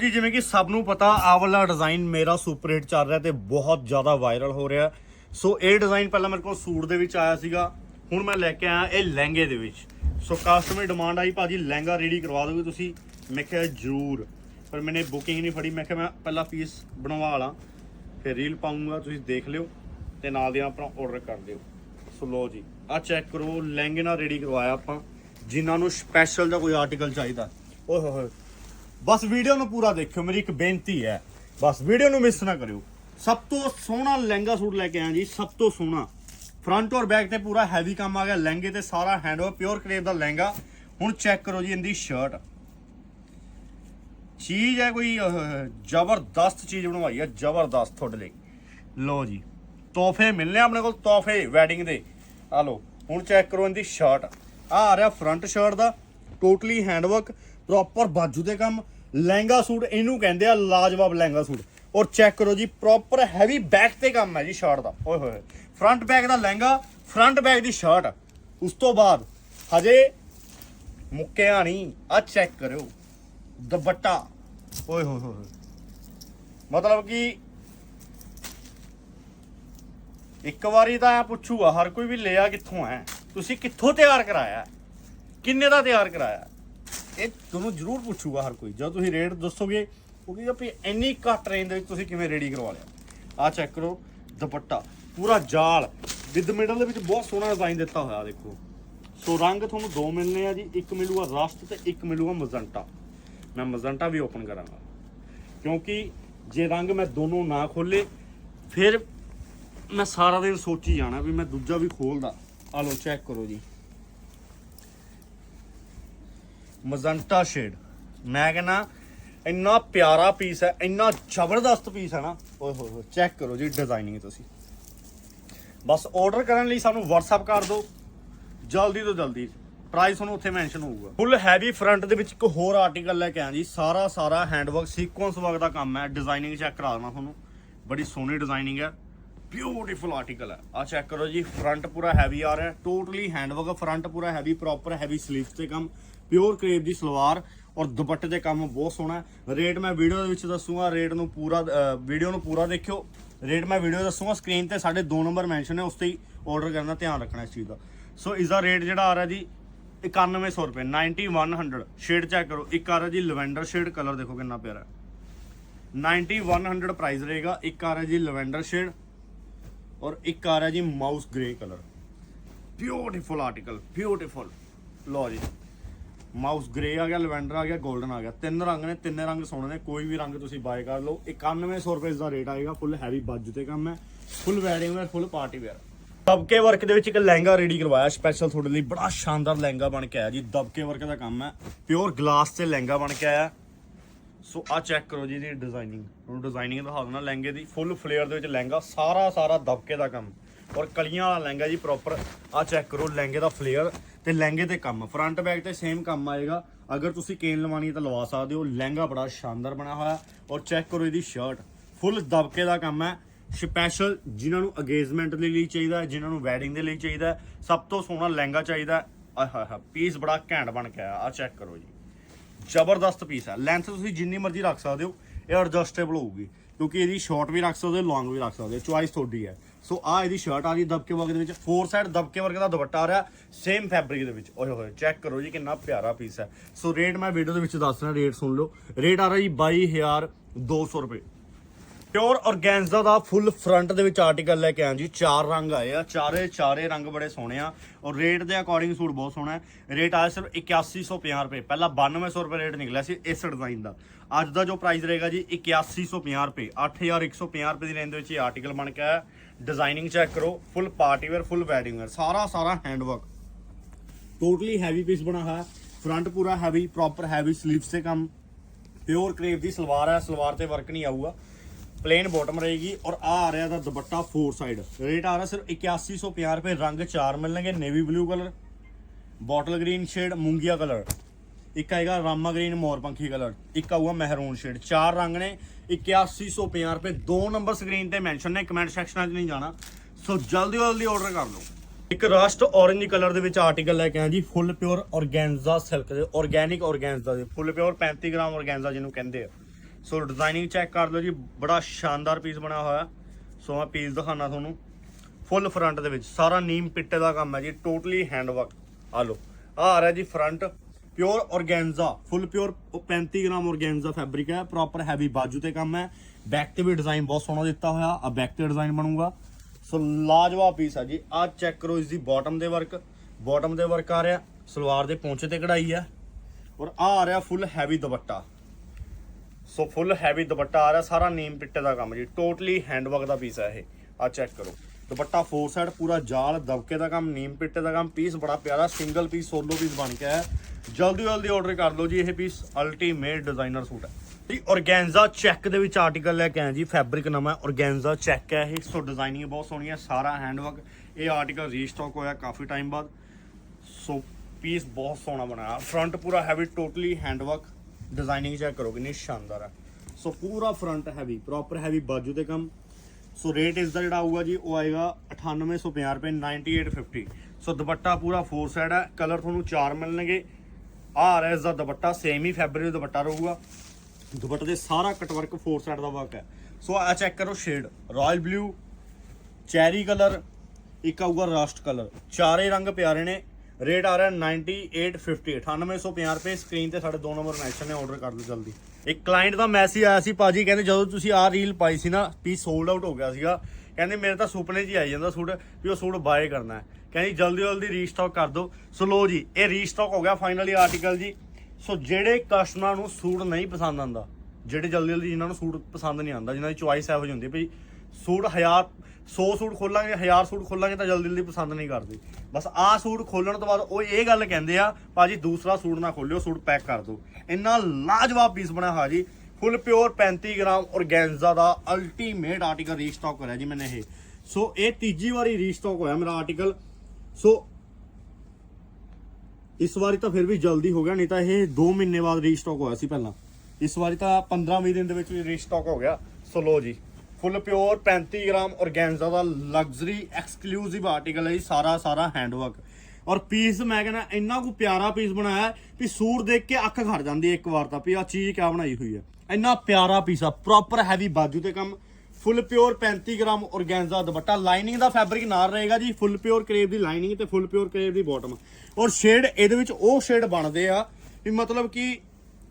ਜੀ, ਜਿਵੇਂ ਕਿ ਸਭ ਨੂੰ ਪਤਾ, ਆਹ ਵਾਲਾ ਡਿਜ਼ਾਈਨ ਮੇਰਾ ਸੁਪਰ ਹਿੱਟ ਚੱਲ ਰਿਹਾ ਤੇ ਬਹੁਤ ਜ਼ਿਆਦਾ ਵਾਇਰਲ ਹੋ ਰਿਹਾ। ਸੋ ਇਹ ਡਿਜ਼ਾਈਨ ਪਹਿਲਾਂ ਮੇਰੇ ਕੋਲ ਸੂਟ ਦੇ ਵਿੱਚ ਆਇਆ ਸੀਗਾ, ਹੁਣ ਮੈਂ ਲੈ ਕੇ ਆਇਆ ਇਹ ਲਹਿੰਗੇ ਦੇ ਵਿੱਚ। ਸੋ ਕਸਟਮਰ ਡਿਮਾਂਡ ਆਈ, ਭਾਜੀ ਲਹਿੰਗਾ ਰੈਡੀ ਕਰਵਾ ਦੋਗੇ ਤੁਸੀਂ। ਮੈਂ ਕਿਹਾ ਜ਼ਰੂਰ। ਪਰ ਮੈਨੇ ਬੁਕਿੰਗ ਨਹੀਂ ਫੜੀ, ਮੈਂ ਕਿਹਾ ਮੈਂ ਪਹਿਲਾਂ ਪੀਸ ਬਣਵਾ ਲਾਂ, ਫਿਰ ਰੀਲ ਪਾਉਂਗਾ ਤੁਸੀਂ ਦੇਖ ਲਿਓ, ਤੇ ਨਾਲ ਦੀ ਆਪਣਾ ਆਰਡਰ ਕਰ ਦਿਓ। ਸੋ ਲੋ ਜੀ ਆ ਚੈੱਕ ਕਰੋ, ਲਹਿੰਗੇ ਨਾਲ ਰੈਡੀ ਕਰਵਾਇਆ ਆਪਾਂ। ਜਿਨ੍ਹਾਂ ਨੂੰ ਸਪੈਸ਼ਲ ਦਾ ਕੋਈ ਆਰਟੀਕਲ ਚਾਹੀਦਾ। ਓਏ ਹੋਏ ਹੋਏ। ਬਸ ਵੀਡੀਓ ਨੂੰ ਪੂਰਾ ਦੇਖਿਓ, ਮੇਰੀ ਇੱਕ ਬੇਨਤੀ ਹੈ। ਬਸ ਵੀਡੀਓ ਨੂੰ ਮਿਸ ਨਾ ਕਰਿਓ। ਸਭ ਤੋਂ ਸੋਹਣਾ ਲਹਿੰਗਾ ਸੂਟ ਲੈ ਕੇ ਆਇਆ ਜੀ, ਸਭ ਤੋਂ ਸੋਹਣਾ। ਫਰੰਟ ਔਰ ਬੈਕ ਤੇ ਪੂਰਾ ਹੈਵੀ ਕੰਮ ਆ ਗਿਆ, ਲਹਿੰਗੇ ਤੇ ਸਾਰਾ ਹੈਂਡ ਓਵਰ ਪਿਓਰ ਕਰੇਪ ਦਾ ਲਹਿੰਗਾ। ਹੁਣ ਚੈੱਕ ਕਰੋ ਜੀ ਇਹਦੀ ਸ਼ਰਟ ਚੀਜ਼ ਹੈ ਕੋਈ ਜ਼ਬਰਦਸਤ ਚੀਜ਼ ਬਣਵਾਈ ਹੈ, ਜ਼ਬਰਦਸਤ ਤੁਹਾਡੇ ਲਈ। ਲਓ ਜੀ, ਤੋਹਫੇ ਮਿਲਨੇ ਆ ਆਪਣੇ ਕੋਲ, ਤੋਹਫੇ ਵੈਡਿੰਗ ਦੇ। ਆ ਲਓ, ਹੁਣ ਚੈੱਕ ਕਰੋ ਇਹਦੀ ਸ਼ਰਟ ਆ ਆ ਰਿਹਾ ਫਰੰਟ ਸ਼ਰਟ ਦਾ ਟੋਟਲੀ ਹੈਂਡਵਰਕ ਪ੍ਰੋਪਰ ਬਾਜੂ ਦੇ ਕੰਮ। ਲਹਿੰਗਾ ਸੂਟ, ਇਹਨੂੰ ਕਹਿੰਦੇ ਆ ਲਾਜਵਾਬ ਲਹਿੰਗਾ ਸੂਟ। ਔਰ ਚੈੱਕ ਕਰੋ ਜੀ ਪ੍ਰੋਪਰ ਹੈਵੀ ਬੈਕ ਤੇ ਕੰਮ ਹੈ ਜੀ ਸ਼ਰਟ ਦਾ। ਓਏ ਹੋਏ ਫਰੰਟ ਬੈਕ ਦਾ ਲਹਿੰਗਾ ਫਰੰਟ ਬੈਕ ਦੀ ਸ਼ਰਟ ਉਸ ਤੋਂ ਬਾਅਦ ਹਜੇ ਮੁੱਕਿਆ ਨਹੀਂ। ਆ ਚੈੱਕ ਕਰਿਓ। ਦੁਪੱਟਾ। ਓਏ ਹੋਏ ਹੋਏ ਮਤਲਬ ਕਿ ਇੱਕ ਵਾਰੀ ਤਾਂ ਐ ਪੁੱਛੂਗਾ, ਹਰ ਕੋਈ ਵੀ ਲਿਆ ਕਿੱਥੋਂ ਹੈ ਤੁਸੀਂ ਕਿੱਥੋਂ ਤਿਆਰ ਕਰਾਇਆ? ਕਿੰਨੇ ਦਾ ਤਿਆਰ ਕਰਾਇਆ? ਇਹ ਤੁਹਾਨੂੰ ਜ਼ਰੂਰ ਪੁੱਛੂਗਾ ਹਰ ਕੋਈ। ਜਦੋਂ ਤੁਸੀਂ ਰੇਟ ਦੱਸੋਗੇ, ਉਹ ਕਹੇਗਾ ਵੀ ਇੰਨੀ ਘੱਟ ਰੇਂਜ ਦੇ ਵਿੱਚ ਤੁਸੀਂ ਕਿਵੇਂ ਰੈਡੀ ਕਰਵਾ ਲਿਆ। ਆ ਚੈੱਕ ਕਰੋ, ਦੁਪੱਟਾ, ਪੂਰਾ ਜਾਲ। ਵਿਦ ਮਿਡਲ ਦੇ ਵਿੱਚ ਬਹੁਤ ਸੋਹਣਾ ਡਿਜ਼ਾਈਨ ਦਿੱਤਾ ਹੋਇਆ, ਦੇਖੋ। ਸੋ ਰੰਗ ਤੁਹਾਨੂੰ ਦੋ ਮਿਲਨੇ ਆ ਜੀ, ਇੱਕ ਮਿਲੂਗਾ ਰਸਟ ਤੇ ਇੱਕ ਮਿਲੂਗਾ ਮਜ਼ੰਟਾ ਮੈਂ ਮਜ਼ੰਟਾ ਵੀ ਓਪਨ ਕਰਾਂਗਾ। ਕਿਉਂਕਿ ਜੇ ਰੰਗ ਮੈਂ ਦੋਨੋਂ ਨਾ ਖੋਲੇ, ਫਿਰ ਮੈਂ ਸਾਰਾ ਦਿਨ ਸੋਚੀ ਜਾਣਾ ਵੀ ਮੈਂ ਦੂਜਾ ਵੀ ਖੋਲਦਾ। ਆ ਲਓ ਚੈੱਕ ਕਰੋ ਜੀ। Magenta shade. ਮੈਂ ਕਹਿੰਦਾ, ਇੰਨਾ ਪਿਆਰਾ ਪੀਸ ਹੈ, ਇੰਨਾ ਜ਼ਬਰਦਸਤ ਪੀਸ ਹੈ ਨਾ। ਓਏ ਹੋਏ ਹੋਏ ਚੈੱਕ ਕਰੋ ਜੀ ਡਿਜ਼ਾਈਨਿੰਗ ਤੁਸੀਂ। ਬਸ ਆਰਡਰ ਕਰਨ ਲਈ ਸਾਨੂੰ WhatsApp ਕਰ ਦਿਓ। ਜਲਦੀ ਤੋਂ ਜਲਦੀ ਪ੍ਰਾਈਸ ਤੁਹਾਨੂੰ ਉੱਥੇ ਮੈਂਸ਼ਨ ਹੋਊਗਾ। ਫੁੱਲ ਹੈਵੀ ਫਰੰਟ ਦੇ ਵਿੱਚ ਇੱਕ ਹੋਰ ਆਰਟੀਕਲ ਲੈ ਕੇ ਆਇਆ ਜੀ। ਸਾਰਾ ਸਾਰਾ ਹੈਂਡਵਰਕ ਸੀਕੁਐਂਸ ਵਰਕ ਦਾ ਕੰਮ ਹੈ। ਡਿਜ਼ਾਈਨਿੰਗ ਚੈੱਕ ਕਰਾ ਦੇਣਾ ਤੁਹਾਨੂੰ। ਬੜੀ ਸੋਹਣੀ ਡਿਜ਼ਾਈਨਿੰਗ ਹੈ। ਬਿਊਟੀਫੁਲ ਆਰਟੀਕਲ ਹੈ। ਆ ਚੈੱਕ ਕਰੋ ਜੀ। ਫਰੰਟ ਪੂਰਾ ਹੈਵੀ ਆ ਰਿਹਾ। ਟੋਟਲੀ ਹੈਂਡਵਰਕ ਫਰੰਟ ਪੂਰਾ ਹੈਵੀ ਪ੍ਰੋਪਰ ਹੈਵੀ ਸਲੀਵਸ ਤੇ ਕੰਮ। ਪਿਓਰ ਕਰੇਪ ਦੀ ਸਲਵਾਰ ਔਰ ਦੁਪੱਟੇ ਦੇ ਕੰਮ ਬਹੁਤ ਸੋਹਣਾ ਰੇਟ ਮੈਂ ਵੀਡੀਓ ਦੇ ਵਿੱਚ ਦੱਸੂਗਾ, ਰੇਟ ਨੂੰ ਪੂਰਾ ਵੀਡੀਓ ਨੂੰ ਪੂਰਾ ਦੇਖਿਓ। ਰੇਟ ਮੈਂ ਵੀਡੀਓ ਦੱਸੂਗਾ, ਸਕਰੀਨ ਤੇ ਸਾਡੇ ਦੋ ਨੰਬਰ ਮੈਂਸ਼ਨ ਹੈ ਉਸ ਤੇ ਹੀ ਆਰਡਰ ਕਰਨ ਦਾ ਧਿਆਨ ਰੱਖਣਾ ਇਸ ਚੀਜ਼ ਦਾ। ਸੋ ਇਸ ਦਾ ਰੇਟ ਜਿਹੜਾ ਆ ਰਿਹਾ ਜੀ 9100 ਰੁਪਏ 9100 ਸ਼ੇਡ ਚੈੱਕ ਕਰੋ, ਇੱਕ ਆ ਰਿਹਾ ਜੀ ਲਵੈਂਡਰ ਸ਼ੇਡ ਕਲਰ ਦੇਖੋ ਕਿੰਨਾ ਪਿਆਰਾ ਹੈ। 9100 ਪ੍ਰਾਈਸ ਰਹੇਗਾ, ਇੱਕ ਆ ਰਿਹਾ ਜੀ ਲਵੈਂਡਰ ਸ਼ੇਡ ਔਰ ਇੱਕ ਆ ਰਿਹਾ ਜੀ mouse grey colour beautiful article beautiful ਲੋ ਜੀ। ਮਾਊਸ ਗ੍ਰੇ ਆ ਗਿਆ, ਲਵੈਂਡਰ ਆ ਗਿਆ 골ਡਨ ਆ ਗਿਆ। ਤਿੰਨ ਰੰਗ ਨੇ, ਤਿੰਨੇ ਰੰਗ ਸੋਹਣੇ ਨੇ, ਕੋਈ ਵੀ ਰੰਗ ਤੁਸੀਂ ਬਾਏ ਕਰ ਲਓ। 9100 ਰੁਪਏ ਦਾ ਰੇਟ ਆਏਗਾ ਫੁੱਲ ਹੈਵੀ ਬਾਜੂ ਤੇ ਕੰਮ ਹੈ full wedding wear full party wear ਦਬਕੇ work ਦੇ ਵਿੱਚ ਇੱਕ ਲਹਿੰਗਾ ਰੈਡੀ ਕਰਵਾਇਆ ਸਪੈਸ਼ਲ ਤੁਹਾਡੇ ਲਈ, ਬੜਾ ਸ਼ਾਨਦਾਰ ਲਹਿੰਗਾ ਬਣ ਕੇ ਆਇਆ ਜੀ, ਦਬਕੇ ਵਰਕ ਦਾ ਕੰਮ ਹੈ ਪਿਓਰ ਗਲਾਸ ਤੇ ਲਹਿੰਗਾ ਬਣ ਕੇ ਆਇਆ। ਸੋ ਆ ਚੈੱਕ ਕਰੋ ਜੀ ਇਹਦੀ ਡਿਜ਼ਾਈਨਿੰਗ ਤੁਹਾਨੂੰ ਡਿਜ਼ਾਈਨਿੰਗ ਦਿਖਾ ਦਿੰਦਾ ਲਹਿੰਗੇ ਦੀ ਫੁੱਲ ਫਲੇਅਰ ਦੇ ਵਿੱਚ ਲਹਿੰਗਾ ਸਾਰਾ ਸਾਰਾ ਦਬਕੇ ਦਾ ਕੰਮ। ਔਰ ਕਲੀਆਂ ਵਾਲਾ ਲਹਿੰਗਾ ਜੀ ਪ੍ਰੋਪਰ ਆ ਚੈੱਕ ਕਰੋ, ਲਹਿੰਗੇ ਦਾ ਫਲੇਅਰ ਤੇ ਲਹਿੰਗੇ ਤੇ ਕੰਮ। ਫਰੰਟ ਬੈਕ ਤੇ ਸੇਮ ਕੰਮ ਆਏਗਾ। ਅਗਰ ਤੁਸੀਂ ਕੇਨ ਲਵਾਣੀ ਹੈ ਤਾਂ ਲਵਾ ਸਕਦੇ ਹੋ। ਲਹਿੰਗਾ ਬੜਾ ਸ਼ਾਨਦਾਰ ਬਣਿਆ ਹੋਇਆ ਔਰ ਚੈੱਕ ਕਰੋ ਇਹਦੀ ਸ਼ਰਟ ਫੁੱਲ ਦਬਕੇ ਦਾ ਕੰਮ ਹੈ। ਸਪੈਸ਼ਲ ਜਿਨ੍ਹਾਂ ਨੂੰ ਅਗੇਜਮੈਂਟ ਦੇ ਲਈ ਚਾਹੀਦਾ ਹੈ, ਜਿਨ੍ਹਾਂ ਨੂੰ ਵੈਡਿੰਗ ਦੇ ਲਈ ਚਾਹੀਦਾ ਹੈ, ਸਭ ਤੋਂ ਸੋਹਣਾ ਲਹਿੰਗਾ ਚਾਹੀਦਾ ਆਹ ਹਾ ਹਾ ਪੀਸ ਬੜਾ ਘੈਂਟ ਬਣ ਕੇ ਆਇਆ। ਆ ਚੈੱਕ ਕਰੋ ਜੀ। ਜ਼ਬਰਦਸਤ ਪੀਸ ਹੈ। ਲੈਂਥ ਤੁਸੀਂ ਜਿੰਨੀ ਮਰਜ਼ੀ ਰੱਖ ਸਕਦੇ ਹੋ, ਇਹ ਐਡਜਸਟੇਬਲ ਹੋਊਗੀ। ਕਿਉਂਕਿ ਇਹਦੀ ਸ਼ਾਰਟ ਵੀ ਰੱਖ ਸਕਦੇ ਹੋ ਲੌਂਗ ਵੀ ਰੱਖ ਸਕਦੇ ਹੋ। ਚੁਆਇਸ ਤੁਹਾਡੀ ਹੈ। ਸੋ ਆ ਇਹਦੀ ਸ਼ਰਟ ਆ ਜੀ ਦਬਕੇ ਵਰਗ ਦੇ ਵਿੱਚ ਫੋਰ ਸਾਈਡ ਦਬਕੇ ਵਰਗ ਦਾ ਦੁਪੱਟਾ ਆ ਰਿਹਾ ਸੇਮ ਫੈਬਰਿਕ ਦੇ ਵਿੱਚ। ਓਏ ਹੋਏ ਚੈੱਕ ਕਰੋ ਜੀ, ਕਿੰਨਾ ਪਿਆਰਾ ਪੀਸ ਹੈ। ਸੋ ਰੇਟ ਮੈਂ ਵੀਡੀਓ ਦੇ ਵਿੱਚ ਦੱਸ ਰਿਹਾ ਰੇਟ ਸੁਣ ਲਓ। ਰੇਟ ਆ ਰਿਹਾ ਜੀ 22200 ਰੁਪਏ। ਪਿਓਰ ਔਰਗੈਂਜ਼ਾ ਦਾ ਫੁੱਲ ਫਰੰਟ ਦੇ ਵਿੱਚ ਆਰਟੀਕਲ ਲੈ ਕੇ ਆਇਆ ਜੀ, ਚਾਰ ਰੰਗ ਆਏ ਆ, ਚਾਰੇ ਚਾਰੇ ਰੰਗ ਬੜੇ ਸੋਹਣੇ ਆ ਔਰ ਰੇਟ ਦੇ ਅਕੋਰਡਿੰਗ ਸੂਟ ਬਹੁਤ ਸੋਹਣਾ ਹੈ। ਰੇਟ ਆਇਆ ਸਿਰਫ 8150 ਰੁਪਏ। ਪਹਿਲਾਂ 9200 ਰੁਪਏ ਰੇਟ ਨਿਕਲਿਆ ਸੀ ਇਸ ਡਿਜ਼ਾਈਨ ਦਾ। ਅੱਜ ਦਾ ਜੋ ਪ੍ਰਾਈਸ ਰਹੇਗਾ ਜੀ 8150 ਰੁਪਏ। 8150 ਰੁਪਏ ਦੀ ਰੇਂਜ ਦੇ ਵਿੱਚ ਇਹ ਆਰਟੀਕਲ ਬਣ ਕੇ ਆਇਆ। ਡਿਜ਼ਾਈਨਿੰਗ ਚੈੱਕ ਕਰੋ full party wear full wedding wear ਸਾਰਾ ਸਾਰਾ ਹੈਂਡਵਰਕ ਟੋਟਲੀ ਹੈਵੀ ਪੀਸ ਬਣਾ ਹੋਇਆ ਫਰੰਟ ਪੂਰਾ ਹੈਵੀ ਪ੍ਰੋਪਰ ਹੈਵੀ ਸਲੀਵਸ ਤੇ ਕੰਮ। ਪਿਓਰ ਕਰੇਪ ਦੀ ਸਲਵਾਰ ਹੈ, ਸਲਵਾਰ ਤੇ ਵਰਕ ਨਹੀਂ ਆਊਗਾ। ਪਲੇਨ ਬਾਟਮ ਰਹੇਗੀ ਔਰ ਆ ਆ ਰਿਹਾ ਦਾ ਦੁਪੱਟਾ ਫੋਰ ਸਾਈਡ ਰੇਟ ਆ ਰਿਹਾ ਸਿਰਫ 8150 ਰੁਪਏ, ਰੰਗ ਚਾਰ ਮਿਲਣਗੇ navy blue colour bottle green shade ਮੂੰਗੀਆ colour ਇੱਕ ਆਏਗਾ ਰਾਮਾ ਗ੍ਰੀਨ ਮੋਰਪੰਖੀ ਕਲਰ। ਇੱਕ ਆਊਗਾ ਮਹਿਰੂਨ ਸ਼ੇਡ। ਚਾਰ ਰੰਗ ਨੇ 8150 ਰੁਪਏ। ਦੋ ਨੰਬਰ ਸਕਰੀਨ ਤੇ ਮੈਂਸ਼ਨ ਨੇ, ਕਮੈਂਟ ਸੈਕਸ਼ਨਾਂ 'ਚ ਨਹੀਂ ਜਾਣਾ। ਸੋ ਜਲਦੀ ਜਲਦੀ ਆਰਡਰ ਕਰ ਲਓ। ਇੱਕ ਰਸਟ orange ਕਲਰ ਦੇ ਵਿੱਚ ਆਰਟੀਕਲ ਲੈ ਕੇ ਆਇਆ ਜੀ, ਫੁੱਲ ਪਿਓਰ ਔਰਗੈਂਜ਼ਾ ਸਿਲਕ ਦੇ ਔਰਗੈਨਿਕ ਔਰਗੈਂਜ਼ਾ ਦੇ। ਫੁੱਲ ਪਿਓਰ 35 ਗ੍ਰਾਮ ਔਰਗੈਂਜ਼ਾ ਜਿਹਨੂੰ ਕਹਿੰਦੇ ਆ। ਸੋ ਡਿਜ਼ਾਈਨਿੰਗ ਚੈੱਕ ਕਰ ਲਓ ਜੀ, ਬੜਾ ਸ਼ਾਨਦਾਰ ਪੀਸ ਬਣਿਆ ਹੋਇਆ। ਸੋ ਮੈਂ ਪੀਸ ਦਿਖਾਣਾ ਤੁਹਾਨੂੰ। ਫੁੱਲ ਫਰੰਟ ਦੇ ਵਿੱਚ। ਸਾਰਾ ਨੀਮ ਪਿੱਟੇ ਦਾ ਕੰਮ ਹੈ ਜੀ ਟੋਟਲੀ ਹੈਂਡਵਰਕ ਆ ਲਓ। ਆ ਆ ਰਿਹਾ ਜੀ front pure organza full pure 35 gram organza fabric ਹੈ। ਪ੍ਰੋਪਰ ਹੈਵੀ ਬਾਜੂ ਤੇ ਕੰਮ ਹੈ। ਬੈਕ ਤੇ ਵੀ ਡਿਜ਼ਾਈਨ ਬਹੁਤ ਸੋਹਣਾ ਦਿੱਤਾ ਹੋਇਆ। ਆ ਬੈਕ ਤੇ ਡਿਜ਼ਾਈਨ ਬਣੂਗਾ। ਸੋ ਲਾਜਵਾਬ ਪੀਸ ਹੈ ਜੀ। ਆ ਚੈੱਕ ਕਰੋ ਇਸ ਦੀ ਬਾਟਮ ਦੇ ਵਰਕ ਬਾਟਮ ਦੇ ਵਰਕ ਆ ਰਿਹਾ। ਸਲਵਾਰ ਦੇ ਪੌਂਚੇ ਤੇ ਕਢਾਈ ਹੈ। ਔਰ ਆ ਆ ਰਿਹਾ ਫੁੱਲ ਹੈਵੀ ਦੁਪੱਟਾ। ਸੋ ਫੁੱਲ ਹੈਵੀ ਦੁਪੱਟਾ ਆ ਰਿਹਾ। ਸਾਰਾ ਨੀਮ ਪਿੱਟੇ ਦਾ ਕੰਮ ਜੀ। ਟੋਟਲੀ ਹੈਂਡਵਰਕ ਦਾ ਪੀਸ ਹੈ ਇਹ। ਆ ਚੈੱਕ ਕਰੋ। ਦੁਪੱਟਾ ਫੋਰ ਸਾਈਡ ਪੂਰਾ ਜਾਲ, ਦਬਕੇ ਦਾ ਕੰਮ, ਨੀਮ ਪਿੱਟੇ ਦਾ ਕੰਮ। ਪੀਸ ਬੜਾ ਪਿਆਰਾ ਸਿੰਗਲ ਪੀਸ ਸੋਲੋ ਪੀਸ ਬਣ ਕੇ ਆਇਆ ਜਲਦੀ ਜਲਦੀ ਆਰਡਰ ਕਰ ਲਓ ਜੀ, ਇਹ ਪੀਸ ਅਲਟੀਮੇਟ ਡਿਜ਼ਾਈਨਰ ਸੂਟ ਹੈ। ਜੀ ਔਰਗੈਂਜ਼ਾ ਚੈੱਕ ਦੇ ਵਿੱਚ ਆਰਟੀਕਲ ਲੈ ਕੇ ਆਇਆ ਜੀ ਫੈਬਰਿਕ ਨਵਾਂ ਔਰਗੈਂਜ਼ਾ ਚੈੱਕ ਹੈ ਇਹ। ਸੋ ਡਿਜ਼ਾਈਨਿੰਗ ਬਹੁਤ ਸੋਹਣੀ ਹੈ, ਸਾਰਾ ਹੈਂਡਵਰਕ ਇਹ ਆਰਟੀਕਲ ਰੀਸਟਾਕ ਹੋਇਆ ਕਾਫੀ ਟਾਈਮ ਬਾਅਦ। ਸੋ ਪੀਸ ਬਹੁਤ ਸੋਹਣਾ ਬਣਾਇਆ। ਫਰੰਟ ਪੂਰਾ heavy totally handwork designing check ਕਰੋ ਕਿੰਨੀ ਸ਼ਾਨਦਾਰ ਹੈ। ਸੋ ਪੂਰਾ ਫਰੰਟ ਹੈਵੀ ਪ੍ਰੋਪਰ ਹੈਵੀ ਬਾਜੂ ਤੇ ਕੰਮ। ਸੋ ਰੇਟ ਇਸ ਦਾ ਜਿਹੜਾ ਆਊਗਾ ਜੀ, ਉਹ ਆਏਗਾ 9850 ਰੁਪਏ 9850 ਸੋ ਦੁਪੱਟਾ ਪੂਰਾ ਫੋਰ ਸਾਈਡ ਹੈ ਕਲਰ ਤੁਹਾਨੂੰ ਚਾਰ ਮਿਲਣਗੇ। ਆ ਆ ਰਿਹਾ ਇਸ ਦਾ ਦੁਪੱਟਾ ਸੇਮ ਹੀ ਫੈਬਰਿਕ ਦੁਪੱਟਾ ਰਹੂਗਾ। ਦੁਪੱਟੇ ਦੇ ਸਾਰਾ ਕਟਵਰਕ ਫੋਰ ਸਾਈਡ ਦਾ ਵਰਕ ਹੈ। ਸੋ ਆ ਚੈੱਕ ਕਰੋ shade royal blue cherry colour ਇੱਕ ਆਊਗਾ ਰਾਸ਼ਟ ਕਲਰ ਚਾਰੇ ਰੰਗ ਪਿਆਰੇ ਨੇ। ਰੇਟ ਆ ਰਿਹਾ 9850 9850 ਰੁਪਏ। ਸਕਰੀਨ ਤੇ ਸਾਡੇ ਦੋ ਨੰਬਰ ਮੈਂਸ਼ਨ ਨੇ ਆਰਡਰ ਕਰ ਲਓ ਜਲਦੀ। ਇੱਕ ਕਲਾਇੰਟ ਦਾ ਮੈਸੇਜ ਆਇਆ ਸੀ ਪਾਜੀ ਕਹਿੰਦੇ ਜਦੋਂ ਤੁਸੀਂ ਆਹ ਰੀਲ ਪਾਈ ਸੀ ਨਾ ਪੀਸ ਸੋਲਡ ਆਊਟ ਹੋ ਗਿਆ ਸੀਗਾ। ਕਹਿੰਦੇ, ਮੇਰੇ ਤਾਂ ਸੁਪਨੇ 'ਚ ਹੀ ਆਈ ਜਾਂਦਾ ਸੂਟ, ਵੀ ਉਹ ਸੂਟ ਬਾਏ ਕਰਨਾ ਹੈ। ਕਹਿੰਦੀ ਜਲਦੀ ਜਲਦੀ ਰੀਸਟਾਕ ਕਰ ਦਿਓ। ਸੋ ਲੋ ਜੀ, ਇਹ ਰੀਸਟਾਕ ਹੋ ਗਿਆ ਫਾਈਨਲੀ ਆਰਟੀਕਲ ਜੀ। ਸੋ ਜਿਹੜੇ ਕਸਟਮਰਾਂ ਨੂੰ ਸੂਟ ਨਹੀਂ ਪਸੰਦ ਆਂਦਾ ਜਿਹੜੇ ਜਲਦੀ ਜਲਦੀ ਜਿਨ੍ਹਾਂ ਨੂੰ ਸੂਟ ਪਸੰਦ ਨਹੀਂ ਆਂਦਾ ਜਿਨ੍ਹਾਂ ਦੀ ਚੁਆਇਸ ਇਹੋ ਜਿਹੀ ਹੁੰਦੀ ਭਈ ਸੂਟ ਹਜ਼ਾਰ 100 ਸੂਟ ਖੋਲਾਂਗੇ 1000 ਸੂਟ ਖੋਲਾਂਗੇ ਤਾਂ ਜਲਦੀ ਜਲਦੀ ਪਸੰਦ ਨਹੀਂ ਕਰਦੇ। ਬਸ ਆਹ ਸੂਟ ਖੋਲਣ ਤੋਂ ਬਾਅਦ ਉਹ ਇਹ ਗੱਲ ਕਹਿੰਦੇ ਆ, ਭਾਜੀ ਦੂਸਰਾ ਸੂਟ ਨਾ ਖੋਲਿਓ, ਸੂਟ ਪੈਕ ਕਰ ਦਿਓ। ਇੰਨਾ ਲਾਜਵਾਬ ਪੀਸ ਬਣਿਆ ਹੋਇਆ ਜੀ। ਫੁੱਲ ਪਿਓਰ 35 ਗ੍ਰਾਮ ਔਰਗੈਂਜ਼ਾ ਦਾ ਅਲਟੀਮੇਟ ਆਰਟੀਕਲ ਰੀਸਟਾਕ ਕਰਿਆ ਜੀ ਮੈਨੇ ਇਹ। ਸੋ ਇਹ ਤੀਜੀ ਵਾਰੀ ਰੀਸਟਾਕ ਹੋਇਆ ਮੇਰਾ ਆਰਟੀਕਲ ਸੋ ਇਸ ਵਾਰੀ ਤਾਂ ਫਿਰ ਵੀ ਜਲਦੀ ਹੋ ਗਿਆ, ਨਹੀਂ ਤਾਂ ਇਹ 2 ਮਹੀਨੇ ਬਾਅਦ ਰੀਸਟਾਕ ਹੋਇਆ ਸੀ ਪਹਿਲਾਂ। ਇਸ ਵਾਰੀ ਤਾਂ 15-20 ਦਿਨ ਦੇ ਵਿੱਚ ਰੀਸਟਾਕ ਹੋ ਗਿਆ। ਸੋ ਲੋ ਜੀ ਫੁੱਲ ਪਿਓਰ 35 ਗ੍ਰਾਮ ਔਰਗੈਂਜ਼ਾ ਦਾ ਲਗਜ਼ਰੀ ਐਕਸਕਲੂਸਿਵ ਆਰਟੀਕਲ ਹੈ ਜੀ, ਸਾਰਾ ਸਾਰਾ ਹੈਂਡਵਰਕ ਔਰ ਪੀਸ ਮੈਂ ਕਹਿੰਦਾ, ਇੰਨਾ ਕੋ ਪਿਆਰਾ ਪੀਸ ਬਣਾਇਆ ਵੀ ਸੂਰ ਦੇਖ ਕੇ ਅੱਖ ਖੜ ਜਾਂਦੀ ਹੈ ਇੱਕ ਵਾਰ ਤਾਂ, ਵੀ ਆ ਚੀਜ਼ ਕਿਆ ਬਣਾਈ ਹੋਈ ਹੈ। ਇੰਨਾ ਪਿਆਰਾ ਪੀਸ ਆ ਪ੍ਰੋਪਰ ਹੈਵੀ ਬਾਜੂ ਤੇ ਕੰਮ। ਫੁੱਲ ਪਿਓਰ 35 ਗ੍ਰਾਮ ਔਰਗੈਂਜ਼ਾ ਦੁਪੱਟਾ। ਲਾਈਨਿੰਗ ਦਾ ਫੈਬਰਿਕ ਨਾਲ ਰਹੇਗਾ ਜੀ, ਫੁੱਲ ਪਿਓਰ ਕਰੇਬ ਦੀ ਲਾਈਨਿੰਗ ਤੇ ਫੁੱਲ ਪਿਓਰ ਕਰੇਬ ਦੀ ਬਾਟਮ ਔਰ ਸ਼ੇਡ ਇਹਦੇ ਵਿੱਚ ਉਹ ਸ਼ੇਡ ਬਣਦੇ ਆ ਵੀ ਮਤਲਬ ਕਿ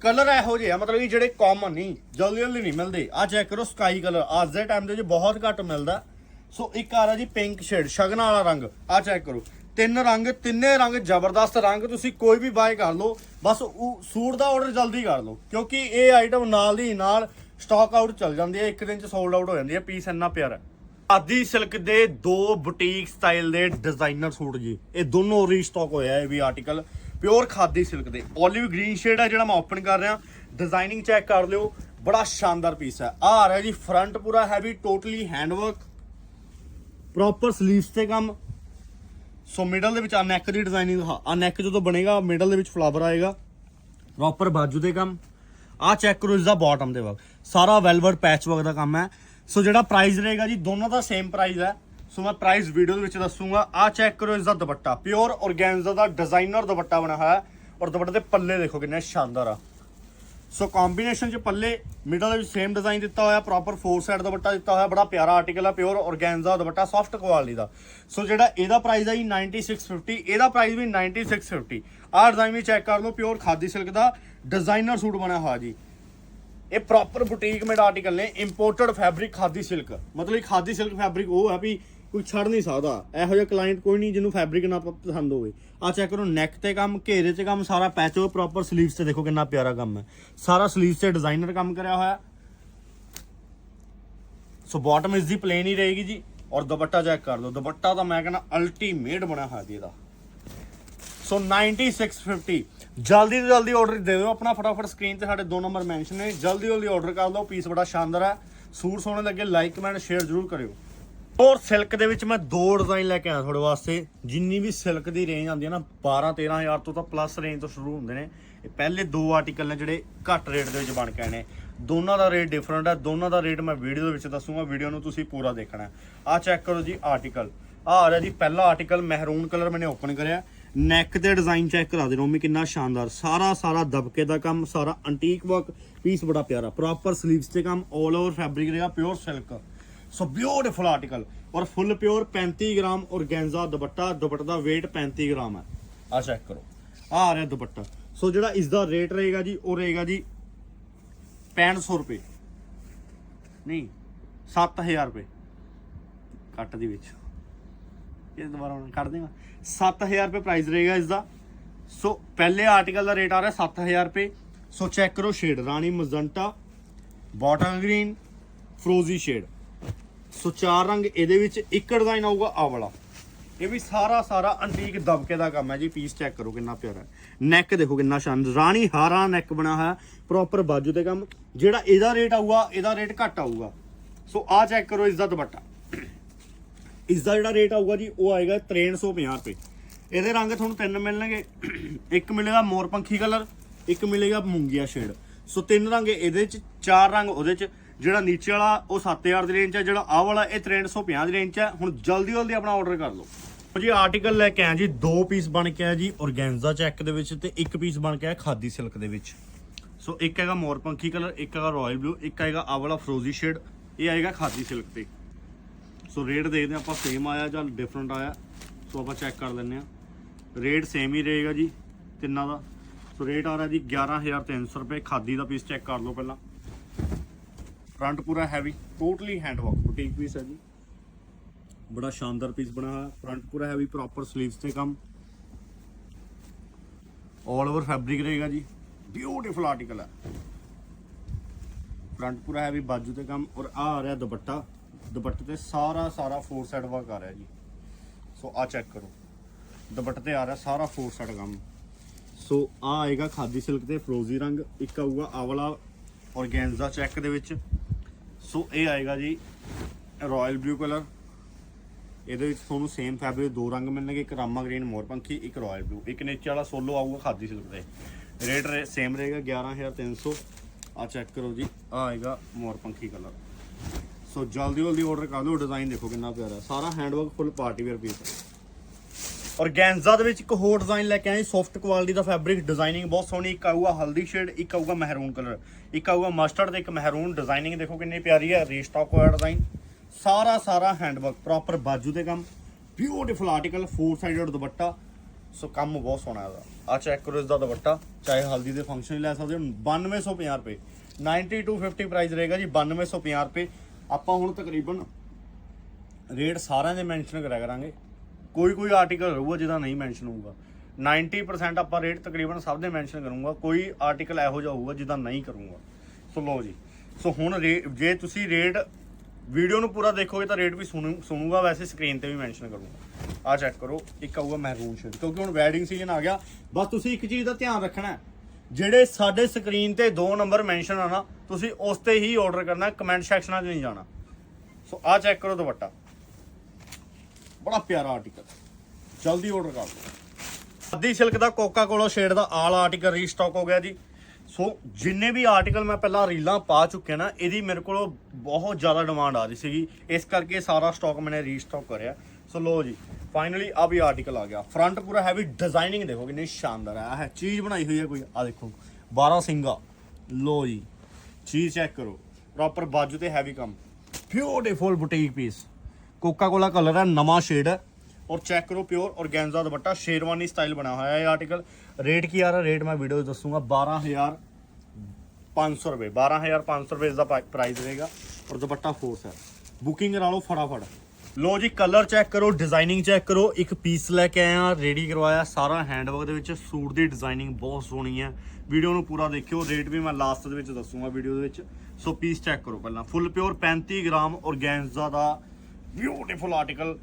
ਕਲਰ ਇਹੋ ਜਿਹੇ ਆ, ਮਤਲਬ ਕਿ ਜਿਹੜੇ ਕਾਮਨ ਨਹੀਂ, ਜਲਦੀ ਜਲਦੀ ਨਹੀਂ ਮਿਲਦੇ। ਆ ਚੈੱਕ ਕਰੋ ਸਕਾਈ ਕਲਰ ਅੱਜ ਦੇ ਟਾਈਮ ਦੇ ਵਿੱਚ ਬਹੁਤ ਘੱਟ ਮਿਲਦਾ। ਸੋ ਇੱਕ ਆ ਰਿਹਾ ਜੀ ਪਿੰਕ ਸ਼ੇਡ ਸ਼ਗਨ ਵਾਲਾ ਰੰਗ। ਆ ਚੈੱਕ ਕਰੋ। ਤਿੰਨ ਰੰਗ, ਤਿੰਨੇ ਰੰਗ ਜ਼ਬਰਦਸਤ ਰੰਗ, ਤੁਸੀਂ ਕੋਈ ਵੀ ਬਾਏ ਕਰ ਲਓ। ਬਸ ਉਹ ਸੂਟ ਦਾ ਆਰਡਰ ਜਲਦੀ ਕਰ ਲਓ। ਕਿਉਂਕਿ ਇਹ ਆਈਟਮ ਨਾਲ ਦੀ ਨਾਲ ਸਟਾਕ ਆਊਟ ਚੱਲ ਜਾਂਦੀ ਹੈ, ਇੱਕ ਦਿਨ ਚ ਸੋਲਡ ਆਊਟ ਹੋ ਜਾਂਦੀ ਹੈ ਪੀਸ ਇੰਨਾ ਪਿਆਰਾ ਆਦੀ ਸਿਲਕ ਦੇ ਦੋ ਬੁਟੀਕ ਸਟਾਈਲ ਦੇ ਡਿਜ਼ਾਈਨਰ ਸੂਟ ਜੀ। ਇਹ ਦੋਨੋਂ ਰੀਸਟਾਕ ਹੋਇਆ ਇਹ ਵੀ ਆਰਟੀਕਲ ਪਿਓਰ ਖਾਦੀ ਸਿਲਕ ਦੇ। 올ਿਵ ਗ੍ਰੀਨ ਸ਼ੇਡ ਹੈ ਜਿਹੜਾ ਮੈਂ ਓਪਨ ਕਰ ਰਿਹਾ। ਡਿਜ਼ਾਈਨਿੰਗ ਚੈੱਕ ਕਰ ਲਿਓ। ਬੜਾ ਸ਼ਾਨਦਾਰ ਪੀਸ ਹੈ। ਆ ਆ ਰਿਹਾ ਜੀ ਫਰੰਟ ਪੂਰਾ heavy totally handwork proper sleeves ਤੇ ਕੰਮ। ਸੋ ਮਿਡਲ ਦੇ ਵਿੱਚ ਆ ਨੈਕ ਦੀ ਡਿਜ਼ਾਈਨਿੰਗ ਆ ਨੈਕ ਜਦੋਂ ਬਣੇਗਾ ਮਿਡਲ ਦੇ ਵਿੱਚ ਫਲਾਵਰ ਆਏਗਾ। ਪ੍ਰੋਪਰ ਬਾਜੂ ਦੇ ਕੰਮ। ਆ ਚੈੱਕ ਕਰੋ, ਇਸ ਦਾ ਬਾਟਮ ਦੇ ਵਰਕ ਸਾਰਾ ਵੈਲਵਰ ਪੈਚ ਵਰਕ ਦਾ ਕੰਮ ਹੈ। ਸੋ ਜਿਹੜਾ ਪ੍ਰਾਈਸ ਰਹੇਗਾ ਜੀ, ਦੋਨਾਂ ਦਾ ਸੇਮ ਪ੍ਰਾਈਸ ਹੈ। ਸੋ ਮੈਂ ਪ੍ਰਾਈਸ ਵੀਡੀਓ ਦੇ ਵਿੱਚ ਦੱਸੂਗਾ। ਆ ਚੈੱਕ ਕਰੋ, ਇਸ ਦਾ ਦੁਪੱਟਾ। ਪਿਓਰ ਔਰਗੈਂਜ਼ਾ ਦਾ ਡਿਜ਼ਾਈਨਰ ਦੁਪੱਟਾ ਬਣਾ ਹੋਇਆ ਔਰ ਦੁਪੱਟੇ ਦੇ ਪੱਲੇ ਦੇਖੋ ਕਿੰਨੇ ਸ਼ਾਨਦਾਰ ਆ। ਸੋ ਕੰਬੀਨੇਸ਼ਨ ਚ ਪੱਲੇ ਮਿਡਲ ਦੇ ਵਿੱਚ ਸੇਮ ਡਿਜ਼ਾਈਨ ਦਿੱਤਾ ਹੋਇਆ ਪ੍ਰੋਪਰ ਫੋਰ ਸਾਈਡ ਦੁਪੱਟਾ ਦਿੱਤਾ ਹੋਇਆ, ਬੜਾ ਪਿਆਰਾ ਆਰਟੀਕਲ ਆ ਪਿਓਰ ਔਰਗੈਂਜ਼ਾ ਦੁਪੱਟਾ ਸੌਫਟ ਕੁਆਲਿਟੀ ਦਾ। ਸੋ ਜਿਹੜਾ ਇਹਦਾ ਪ੍ਰਾਈਸ ਆ ਜੀ 9650 ਇਹਦਾ ਪ੍ਰਾਈਸ ਵੀ 9650 ਆਹ ਡਿਜ਼ਾਈਨ ਵੀ ਚੈੱਕ ਕਰ ਲਓ ਪਿਓਰ ਖਾਦੀ ਸਿਲਕ ਦਾ। ਡਿਜ਼ਾਈਨਰ ਸੂਟ ਬਣਿਆ ਹੋਇਆ ਜੀ। ਇਹ ਪ੍ਰੋਪਰ ਬੁਟੀਕ ਮੇਡ ਆਰਟੀਕਲ ਨੇ ਇੰਪੋਰਟਡ ਫੈਬਰਿਕ ਖਾਦੀ ਸਿਲਕ ਮਤਲਬ ਇਹ ਖਾਦੀ ਸਿਲਕ ਫੈਬਰਿਕ ਉਹ ਹੈ ਵੀ ਕੋਈ ਛੱਡ ਨਹੀਂ ਸਕਦਾ। ਇਹੋ ਜਿਹਾ ਕਲਾਇੰਟ ਕੋਈ ਨਹੀਂ ਜਿਹਨੂੰ ਫੈਬਰਿਕ ਨਾ ਪਸੰਦ ਹੋਵੇ। ਆ ਚੈੱਕ ਕਰੋ ਨੈਕ ਤੇ ਕੰਮ, ਘੇਰੇ ਤੇ ਕੰਮ, ਸਾਰਾ ਪੈਚ ਹੋ ਪ੍ਰੋਪਰ ਸਲੀਵਸ ਤੇ ਦੇਖੋ ਕਿੰਨਾ ਪਿਆਰਾ ਕੰਮ ਹੈ। ਸਾਰਾ ਸਲੀਵਸ ਤੇ ਡਿਜ਼ਾਈਨਰ ਕੰਮ ਕਰਿਆ ਹੋਇਆ। ਸੋ ਬਾਟਮ ਇਸ ਦੀ ਪਲੇਨ ਹੀ ਰਹੇਗੀ ਜੀ। ਔਰ ਦੁਪੱਟਾ ਚੈੱਕ ਕਰ ਲਓ। ਦੁਪੱਟਾ ਤਾਂ ਮੈਂ ਕਹਿੰਦਾ ਅਲਟੀਮੇਟ ਬਣਿਆ ਹੋਇਆ ਜੀ ਇਹਦਾ। ਸੋ 9650 ਜਲਦੀ ਤੋਂ ਜਲਦੀ ਆਰਡਰ ਦੇ ਦਿਓ, ਆਪਣਾ ਫਟਾਫਟ ਸਕਰੀਨ ਤੇ ਸਾਡੇ ਦੋ ਨੰਬਰ ਮੈਂਸ਼ਨ ਨੇ। ਜਲਦੀ ਜਲਦੀ ਆਰਡਰ ਕਰ ਲਓ ਪੀਸ ਬੜਾ ਸ਼ਾਨਦਾਰ ਹੈ ਸੂਟ ਸੋਹਣੇ ਲੱਗੇ ਲਾਈਕ ਕਮੈਂਟ ਸ਼ੇਅਰ ਜ਼ਰੂਰ ਕਰਿਓ। ਔਰ ਸਿਲਕ ਦੇ ਵਿੱਚ ਮੈਂ ਦੋ ਡਿਜ਼ਾਈਨ ਲੈ ਕੇ ਆਇਆ ਤੁਹਾਡੇ ਵਾਸਤੇ। ਜਿੰਨੀ ਵੀ ਸਿਲਕ ਦੀ ਰੇਂਜ ਆਉਂਦੀ ਹੈ ਨਾ 12 13000 ਤੋਂ ਤਾਂ ਪਲੱਸ ਰੇਂਜ ਤੋਂ ਸ਼ੁਰੂ ਹੁੰਦੇ ਨੇ। ਇਹ ਪਹਿਲੇ ਦੋ ਆਰਟੀਕਲ ਨੇ ਜਿਹੜੇ ਘੱਟ ਰੇਟ ਦੇ ਵਿੱਚ ਬਣ ਕੇ ਆਏ ਨੇ। ਦੋਨਾਂ ਦਾ ਰੇਟ ਡਿਫਰੈਂਟ ਹੈ ਦੋਨਾਂ ਦਾ ਰੇਟ ਮੈਂ ਵੀਡੀਓ ਦੇ ਵਿੱਚ ਦੱਸੂਗਾ ਵੀਡੀਓ ਨੂੰ ਤੁਸੀਂ ਪੂਰਾ ਦੇਖਣਾ। ਆ ਚੈੱਕ ਕਰੋ ਜੀ ਆਰਟੀਕਲ ਆ ਆ ਰਿਹਾ ਜੀ, ਪਹਿਲਾ ਆਰਟੀਕਲ ਮਹਿਰੂਨ ਕਲਰ ਮੈਨੇ ਓਪਨ ਕਰਿਆ। ਨੈਕ ਤੇ ਡਿਜ਼ਾਈਨ ਚੈੱਕ ਕਰਾ ਦੇ ਰੋਮੀ ਕਿੰਨਾ ਸ਼ਾਨਦਾਰ। ਸਾਰਾ ਸਾਰਾ ਦਬਕੇ ਦਾ ਕੰਮ, ਸਾਰਾ ਐਂਟੀਕ ਵਰਕ ਪੀਸ ਬੜਾ ਪਿਆਰਾ। ਪ੍ਰੋਪਰ ਸਲੀਵਸ ਤੇ ਕੰਮ 올 ਓਵਰ ਫੈਬਰਿਕ ਰਹੇਗਾ pure silk so beautiful article ਔਰ ਫੁੱਲ ਪਿਓਰ 35 ਗ੍ਰਾਮ ਔਰਗੈਂਜ਼ਾ ਦੁਪੱਟਾ। ਦੁਪੱਟਾ ਦਾ weight 35 ਗ੍ਰਾਮ ਹੈ। ਆ ਚੈੱਕ ਕਰੋ। ਆ ਆ ਰਿਹਾ ਦੁਪੱਟਾ। ਸੋ ਜਿਹੜਾ ਇਸ ਦਾ ਰੇਟ ਰਹੇਗਾ ਜੀ, ਉਹ ਰਹੇਗਾ ਜੀ 6500 ਰੁਪਏ। ਨਹੀਂ 7000 ਰੁਪਏ। ਕੱਟ ਦੇ ਵਿੱਚ। ਇਹ ਦੁਬਾਰਾ ਹੁਣ ਕੱਢ ਦੇਗਾ 7000 ਰੁਪਏ ਪ੍ਰਾਈਸ ਰਹੇਗਾ ਇਸ ਦਾ ਸੋ ਪਹਿਲੇ ਆਰਟੀਕਲ ਦਾ ਰੇਟ ਆ ਰਿਹਾ 7000 ਰੁਪਏ। ਸੋ ਚੈੱਕ ਕਰੋ ਸ਼ੇਡ ਰਾਣੀ ਮਜ਼ੰਟਾ ਬਾਟਮ ਗ੍ਰੀਨ ਫਰੋਜ਼ੀ ਸ਼ੇਡ ਸੋ ਚਾਰ ਰੰਗ ਇਹਦੇ ਵਿੱਚ, ਇੱਕ ਡਿਜ਼ਾਈਨ ਆਊਗਾ ਆ ਵਾਲਾ। ਇਹ ਵੀ ਸਾਰਾ ਸਾਰਾ ਅੰਟੀਕ ਦਬਕੇ ਦਾ ਕੰਮ ਹੈ ਜੀ ਪੀਸ ਚੈੱਕ ਕਰੋ ਕਿੰਨਾ ਪਿਆਰਾ ਹੈ। ਨੈਕ ਦੇਖੋ ਕਿੰਨਾ ਸ਼ਾਨ ਰਾਣੀ ਹਾਰਾ ਨੈਕ ਬਣਾ ਹੋਇਆ ਪ੍ਰੋਪਰ ਬਾਜੂ ਤੇ ਕੰਮ। ਜਿਹੜਾ ਇਹਦਾ ਰੇਟ ਆਊਗਾ, ਇਹਦਾ ਰੇਟ ਘੱਟ ਆਊਗਾ। ਸੋ ਆ ਚੈੱਕ ਕਰੋ ਇਸ ਦਾ ਦੁਪੱਟਾ। ਇਸ ਦਾ ਜਿਹੜਾ ਰੇਟ ਆਊਗਾ ਜੀ, ਉਹ ਆਏਗਾ 6350 ਰੁਪਏ। ਇਹਦੇ ਰੰਗ ਤੁਹਾਨੂੰ ਤਿੰਨ ਮਿਲਣਗੇ। ਇੱਕ ਮਿਲੇਗਾ ਮੋਰਪੰਖੀ ਕਲਰ ਇੱਕ ਮਿਲੇਗਾ ਮੂੰਗੀਆ ਸ਼ੇਡ ਸੋ ਤਿੰਨ ਰੰਗ ਇਹਦੇ ਚ, ਚਾਰ ਰੰਗ ਉਹਦੇ ਚ। ਜਿਹੜਾ ਨੀਚੇ ਵਾਲਾ, ਉਹ 7000 ਦੀ ਰੇਂਜ 'ਚ ਹੈ ਜਿਹੜਾ ਆਹ ਵਾਲਾ, ਇਹ 6350 ਦੀ ਰੇਂਜ 'ਚ ਹੈ ਹੁਣ ਜਲਦੀ ਜਲਦੀ ਆਪਣਾ ਆਰਡਰ ਕਰ ਲਓ। ਜੀ ਆਰਟੀਕਲ ਲੈ ਕੇ ਆਇਆ ਜੀ, ਦੋ ਪੀਸ ਬਣ ਕੇ ਆਇਆ ਜੀ ਔਰਗੈਂਜ਼ਾ ਚੈੱਕ ਦੇ ਵਿੱਚ ਤੇ ਇੱਕ ਪੀਸ ਬਣ ਕੇ ਆਇਆ ਖਾਦੀ ਸਿਲਕ ਦੇ ਵਿੱਚ। ਸੋ ਇੱਕ ਹੈਗਾ ਮੋਰਪੰਖੀ ਕਲਰ ਇੱਕ ਹੈਗਾ ਰਾਇਲ ਬਲੂ ਇੱਕ ਹੈਗਾ ਆਹ ਵਾਲਾ ਫਰੋਜ਼ੀ ਸ਼ੇਡ ਇਹ ਆਏਗਾ ਖਾਦੀ ਸਿਲਕ ਤੇ। ਸੋ ਰੇਟ ਦੇਖਦੇ ਹਾਂ, ਆਪਾਂ ਸੇਮ ਆਇਆ ਜਾਂ ਡਿਫਰੈਂਟ ਆਇਆ? ਸੋ ਆਪਾਂ ਚੈੱਕ ਕਰ ਲੈਂਦੇ ਹਾਂ। ਰੇਟ ਸੇਮ ਹੀ ਰਹੇਗਾ ਜੀ, ਤਿੰਨਾਂ ਦਾ। ਸੋ ਰੇਟ ਆ ਰਿਹਾ ਜੀ 11300 ਰੁਪਏ। ਖਾਦੀ ਦਾ ਪੀਸ ਚੈੱਕ ਕਰ ਲਓ ਪਹਿਲਾਂ। ਫਰੰਟ ਪੂਰਾ heavy totally hand work boutique piece ਹੈ ਜੀ। ਬੜਾ ਸ਼ਾਨਦਾਰ ਪੀਸ ਬਣਾ ਹੋਇਆ। ਫਰੰਟ ਪੂਰਾ ਹੈਵੀ ਪ੍ਰੋਪਰ ਸਲੀਵਸ ਤੇ ਕੰਮ। 올 ਓਵਰ ਫੈਬਰਿਕ ਰਹੇਗਾ ਜੀ। ਬਿਊਟੀਫੁਲ ਆਰਟੀਕਲ ਹੈ। ਫਰੰਟ ਪੂਰਾ ਹੈਵੀ ਬਾਜੂ ਤੇ ਕੰਮ। ਔਰ ਆ ਆ ਰਿਹਾ ਦੁਪੱਟਾ। ਦੁਪੱਟੇ ਤੇ ਸਾਰਾ ਸਾਰਾ ਫੋਰ ਸਾਈਡ ਵਰਕ ਆ ਰਿਹਾ ਜੀ। ਸੋ ਆ ਚੈੱਕ ਕਰੋ। ਦੁਪੱਟੇ ਤੇ ਆ ਰਿਹਾ ਸਾਰਾ ਫੋਰ ਸਾਈਡ ਕੰਮ। ਸੋ ਆ ਆਏਗਾ ਖਾਦੀ ਸਿਲਕ ਤੇ ਫਰੋਜ਼ੀ ਰੰਗ, ਇੱਕ ਆਊਗਾ ਆਵਲਾ ਵਾਲਾ ਔਰਗੈਂਜ਼ਾ ਚੈੱਕ ਦੇ ਵਿੱਚ। ਸੋ ਇਹ ਆਏਗਾ ਜੀ ਰਾਇਲ ਬਲੂ ਕਲਰ ਇਹਦੇ ਵਿੱਚ ਤੁਹਾਨੂੰ ਸੇਮ ਫੈਬਰਿਕ ਦੋ ਰੰਗ ਮਿਲਣਗੇ, ਇੱਕ ਰਾਮਾ ਗ੍ਰੀਨ ਮੋਰਪੰਖੀ ਇੱਕ ਰਾਇਲ ਬਲੂ ਇੱਕ ਨੀਚੇ ਵਾਲਾ ਸੋਲੋ ਆਊਗਾ ਖਾਦੀ ਸਿਲਕ ਤੇ। ਰੇਟ ਸੇਮ ਰਹੇਗਾ 11300 ਆ ਚੈੱਕ ਕਰੋ ਜੀ ਆ ਆਏਗਾ ਮੋਰਪੰਖੀ ਕਲਰ ਸੋ ਜਲਦੀ ਜਲਦੀ ਆਰਡਰ ਕਰ ਲਓ ਡਿਜ਼ਾਈਨ ਦੇਖੋ ਕਿੰਨਾ ਪਿਆਰਾ ਸਾਰਾ handwork full party wear piece ਹੈ ਔਰਗੈਂਜ਼ਾ ਦੇ ਵਿੱਚ ਇੱਕ ਹੋਰ ਡਿਜ਼ਾਈਨ ਲੈ ਕੇ ਆਏ ਸੌਫਟ ਕੁਆਲਿਟੀ ਦਾ ਫੈਬਰਿਕ ਡਿਜ਼ਾਈਨਿੰਗ ਬਹੁਤ ਸੋਹਣੀ, ਇੱਕ ਆਊਗਾ ਹਲਦੀ ਸ਼ੇਡ ਇੱਕ ਆਊਗਾ ਮਹਿਰੂਨ ਕਲਰ ਇੱਕ ਆਊਗਾ ਮਸਟਰਡ ਤੇ ਇੱਕ ਮਹਿਰੂਨ ਡਿਜ਼ਾਈਨਿੰਗ ਦੇਖੋ ਕਿੰਨੀ ਪਿਆਰੀ ਹੈ ਰੀਸਟਾਕ ਹੋਇਆ ਡਿਜ਼ਾਈਨ ਸਾਰਾ ਸਾਰਾ ਹੈਂਡਵਰਕ ਪ੍ਰੋਪਰ ਬਾਜੂ ਦੇ ਕੰਮ beautiful article four sided dupatta, so ਕੰਮ ਬਹੁਤ ਸੋਹਣਾ ਇਹਦਾ। ਆ ਚੈੱਕ ਕਰੋ ਇਸ ਦਾ ਦੁਪੱਟਾ, ਚਾਹੇ ਹਲਦੀ ਦੇ ਫੰਕਸ਼ਨ ਲੈ ਸਕਦੇ ਹੋ 9250 ਰੁਪਏ। 9250 ਪ੍ਰਾਈਸ ਰਹੇਗਾ ਜੀ 9250 ਰੁਪਏ। ਆਪਾਂ ਹੁਣ ਤਕਰੀਬਨ ਰੇਟ ਸਾਰਿਆਂ ਦੇ ਮੈਂਸ਼ਨ ਕਰਿਆ ਕਰਾਂਗੇ। ਕੋਈ ਕੋਈ ਆਰਟੀਕਲ ਰਹੂਗਾ ਜਿਹਦਾ ਨਹੀਂ ਮੈਂਸ਼ਨ ਹੋਊਗਾ। 90% ਆਪਾਂ ਰੇਟ ਤਕਰੀਬਨ ਸਭ ਦੇ ਮੈਂਸ਼ਨ ਕਰੂੰਗਾ। ਕੋਈ ਆਰਟੀਕਲ ਇਹੋ ਜਿਹਾ ਹੋਊਗਾ ਜਿਹਦਾ ਨਹੀਂ ਕਰੂੰਗਾ। ਸੋ ਲਓ ਜੀ। ਸੋ ਹੁਣ ਰੇ- ਜੇ ਤੁਸੀਂ ਰੇਟ ਵੀਡੀਓ ਨੂੰ ਪੂਰਾ ਦੇਖੋਗੇ ਤਾਂ ਰੇਟ ਵੀ ਸੁਣੂ, ਸੁਣੂਗਾ। ਵੈਸੇ ਸਕਰੀਨ ਤੇ ਵੀ ਮੈਂਸ਼ਨ ਕਰੂੰਗਾ। ਆ ਚੈੱਕ ਕਰੋ। ਇੱਕ ਆਊਗਾ ਮਹਿਰੂਨ ਸ਼ੇਡ ਕਿਉਂਕਿ ਹੁਣ ਵੈਡਿੰਗ ਸੀਜ਼ਨ ਆ ਗਿਆ। ਬਸ ਤੁਸੀਂ ਇੱਕ ਚੀਜ਼ ਦਾ ਧਿਆਨ ਰੱਖਣਾ ਹੈ। ਜਿਹੜੇ ਸਾਡੇ ਸਕਰੀਨ ਤੇ ਦੋ ਨੰਬਰ ਮੈਂਸ਼ਨ ਆ ਨਾ, ਤੁਸੀਂ ਉਸ ਤੇ ਹੀ ਆਰਡਰ ਕਰਨਾ ਕਮੈਂਟ ਸੈਕਸ਼ਨਾਂ 'ਚ ਨਹੀਂ ਜਾਣਾ। ਸੋ ਆ ਚੈੱਕ ਕਰੋ ਦੁਪੱਟਾ। ਬੜਾ ਪਿਆਰਾ ਆਰਟੀਕਲ ਜਲਦੀ ਆਰਡਰ ਕਰ ਲਓ। ਅੱਧੀ ਸਿਲਕ ਦਾ ਕੋਕਾ ਕੋਲਾ ਸ਼ੇਡ ਦਾ ਆਲ ਆਰਟੀਕਲ ਰੀਸਟਾਕ ਹੋ ਗਿਆ ਜੀ। ਸੋ ਜਿੰਨੇ ਵੀ ਆਰਟੀਕਲ ਮੈਂ ਪਹਿਲਾਂ ਰੀਲਾਂ ਪਾ ਚੁੱਕਿਆ ਨਾ, ਇਹਦੀ ਮੇਰੇ ਕੋਲ ਬਹੁਤ ਜ਼ਿਆਦਾ ਡਿਮਾਂਡ ਆ ਰਹੀ ਸੀਗੀ। ਇਸ ਕਰਕੇ ਸਾਰਾ ਸਟਾਕ ਮੈਨੇ ਰੀਸਟਾਕ ਕਰਿਆ। ਸੋ ਲੋ ਜੀ। ਫਾਈਨਲੀ ਆ ਵੀ ਆਰਟੀਕਲ ਆ ਗਿਆ। ਫਰੰਟ ਪੂਰਾ ਹੈਵੀ ਡਿਜ਼ਾਈਨਿੰਗ ਦੇਖੋ ਕਿੰਨੀ ਸ਼ਾਨਦਾਰ ਹੈ। ਹੈ ਚੀਜ਼ ਬਣਾਈ ਹੋਈ ਹੈ ਕੋਈ। ਆ ਦੇਖੋ। 12 ਸਿੰਗਾ। ਲੋ ਜੀ। ਚੀਜ਼ ਚੈੱਕ ਕਰੋ। ਪ੍ਰੋਪਰ ਬਾਜੂ ਤੇ ਹੈਵੀ ਕੰਮ। Beautiful boutique piece Coca Cola colour ਹੈ, ਨਵਾਂ ਸ਼ੇਡ ਹੈ। ਔਰ ਚੈੱਕ ਕਰੋ pure organza dupatta. Sherwani style ਬਣਾਇਆ ਹੋਇਆ ਹੈ ਇਹ ਆਰਟੀਕਲ ਰੇਟ ਕੀ ਆ ਰਿਹਾ? ਰੇਟ ਮੈਂ ਵੀਡੀਓ 'ਚ ਦੱਸੂਗਾ। 12000 500 ਰੁਪਏ। 12500 ਰੁਪਏ ਇਸ ਦਾ ਪ੍ਰਾਈਸ ਰਹੇਗਾ। ਔਰ ਦੁਪੱਟਾ ਫੋਰਸ ਹੈ। ਬੁਕਿੰਗ ਕਰਾ ਲਓ ਫਟਾਫਟ। ਲੋ ਜੀ ਕਲਰ ਚੈੱਕ ਕਰੋ ਡਿਜ਼ਾਈਨਿੰਗ ਚੈੱਕ ਕਰੋ। ਇੱਕ ਪੀਸ ਲੈ ਕੇ ਆਇਆ ਰੈਡੀ ਕਰਵਾਇਆ। ਸਾਰਾ ਹੈਂਡਵਰਕ ਦੇ ਵਿੱਚ ਸੂਟ ਦੀ ਡਿਜ਼ਾਈਨਿੰਗ ਬਹੁਤ ਸੋਹਣੀ ਹੈ ਵੀਡੀਓ ਨੂੰ ਪੂਰਾ ਦੇਖਿਓ ਰੇਟ ਵੀ ਮੈਂ ਲਾਸਟ ਦੇ ਵਿੱਚ ਦੱਸੂਗਾ ਵੀਡੀਓ ਦੇ ਵਿੱਚ। ਸੋ ਪੀਸ ਚੈੱਕ ਕਰੋ ਪਹਿਲਾਂ। ਫੁੱਲ ਪਿਓਰ 35 ਗ੍ਰਾਮ ਔਰਗੈਂਜ਼ਾ ਦਾ ਬਿਊਟੀਫੁਲ ਆਰਟੀਕਲ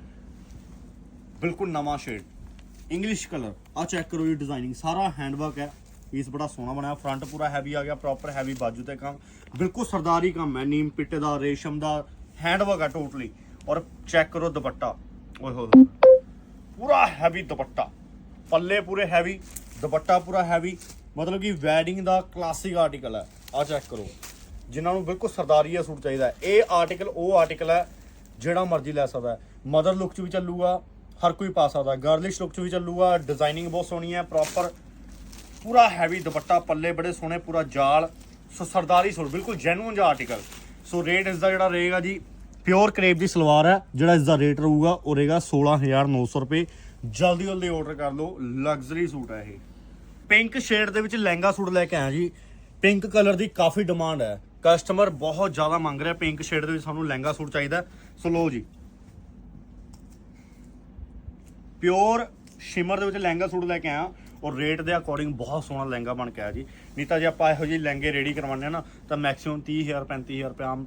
ਬਿਲਕੁਲ ਨਵਾਂ ਸ਼ੇਡ ਇੰਗਲਿਸ਼ ਕਲਰ ਆ ਚੈੱਕ ਕਰੋ ਇਹ ਡਿਜ਼ਾਈਨਿੰਗ ਸਾਰਾ ਹੈਂਡਵਰਕ ਹੈ। ਪੀਸ ਬੜਾ ਸੋਹਣਾ ਬਣਾਇਆ ਫਰੰਟ ਪੂਰਾ ਹੈਵੀ ਆ ਗਿਆ ਪ੍ਰੋਪਰ ਹੈਵੀ ਬਾਜੂ ਤੇ ਕੰਮ। ਬਿਲਕੁਲ ਸਰਦਾਰੀ ਕੰਮ ਹੈ। ਨੀਮ ਪਿੱਟੇ ਦਾ, ਰੇਸ਼ਮ ਦਾ। ਹੈਂਡਵਰਕ ਹੈ ਟੋਟਲੀ ਔਰ ਚੈੱਕ ਕਰੋ ਦੁਪੱਟਾ। ਓਏ ਹੋਏ। ਪੂਰਾ ਹੈਵੀ ਦੁਪੱਟਾ। ਪੱਲੇ ਪੂਰੇ ਹੈਵੀ ਦੁਪੱਟਾ ਪੂਰਾ ਹੈਵੀ ਮਤਲਬ ਕਿ ਵੈਡਿੰਗ ਦਾ ਕਲਾਸਿਕ ਆਰਟੀਕਲ ਹੈ। ਆ ਚੈੱਕ ਕਰੋ। ਜਿਨ੍ਹਾਂ ਨੂੰ ਬਿਲਕੁਲ ਸਰਦਾਰੀਆ ਸੂਟ ਚਾਹੀਦਾ ਇਹ ਆਰਟੀਕਲ ਉਹ ਆਰਟੀਕਲ ਹੈ ਜਿਹੜਾ ਮਰਜ਼ੀ ਲੈ ਸਕਦਾ ਮਦਰ ਲੁੱਕ ਚ ਵੀ ਚੱਲੂਗਾ, ਹਰ ਕੋਈ ਪਾ ਸਕਦਾ ਗਰਲਿਸ਼ ਲੁੱਕ ਚ ਵੀ ਚੱਲੂਗਾ ਡਿਜ਼ਾਈਨਿੰਗ ਬਹੁਤ ਸੋਹਣੀ ਹੈ ਪ੍ਰੋਪਰ ਪੂਰਾ ਹੈਵੀ ਦੁਪੱਟਾ, ਪੱਲੇ ਬੜੇ ਸੋਹਣੇ, ਪੂਰਾ ਜਾਲ। ਸੋ ਸਰਦਾਰੀ ਸੂਟ, ਬਿਲਕੁਲ ਜੈਨੂਇਨ ਜਿਹਾ ਆਰਟੀਕਲ ਸੋ ਰੇਟ ਇਸ ਦਾ ਜਿਹੜਾ ਰਹੇਗਾ ਜੀ ਪਿਓਰ ਕਰੇਪ ਦੀ ਸਲਵਾਰ ਹੈ, ਜਿਹੜਾ ਇਸ ਦਾ ਰੇਟ ਰਹੂਗਾ, ਉਹ ਰਹੇਗਾ 16900 ਰੁਪਏ। ਜਲਦੀ ਜਲਦੀ ਆਰਡਰ ਕਰ ਲਓ ਲਗਜ਼ਰੀ ਸੂਟ ਹੈ ਇਹ। ਪਿੰਕ ਸ਼ੇਡ ਦੇ ਵਿੱਚ ਲਹਿੰਗਾ ਸੂਟ ਲੈ ਕੇ ਆਇਆ ਜੀ। ਪਿੰਕ ਕਲਰ ਦੀ ਕਾਫੀ ਡਿਮਾਂਡ ਹੈ। ਕਸਟਮਰ ਬਹੁਤ ਜ਼ਿਆਦਾ ਮੰਗ ਰਿਹਾ ਪਿੰਕ ਸ਼ੇਡ ਦੇ ਵਿੱਚ ਸਾਨੂੰ ਲਹਿੰਗਾ ਸੂਟ ਚਾਹੀਦਾ ਹੈ। ਸੋ ਲਓ ਜੀ। ਪਿਓਰ ਸ਼ਿਮਰ ਦੇ ਵਿੱਚ ਲਹਿੰਗਾ ਸੂਟ ਲੈ ਕੇ ਆਇਆ। ਔਰ ਰੇਟ ਦੇ ਅਕੋਰਡਿੰਗ ਬਹੁਤ ਸੋਹਣਾ ਲਹਿੰਗਾ ਬਣ ਕੇ ਆਇਆ ਜੀ। ਨਹੀਂ ਤਾਂ ਜੇ ਆਪਾਂ ਇਹੋ ਜਿਹੇ ਲਹਿੰਗੇ ਰੈਡੀ ਕਰਵਾਉਂਦੇ ਆ ਨਾ, ਤਾਂ ਮੈਕਸਿਮਮ 30000 35000 ਰੁਪਏ ਆਮ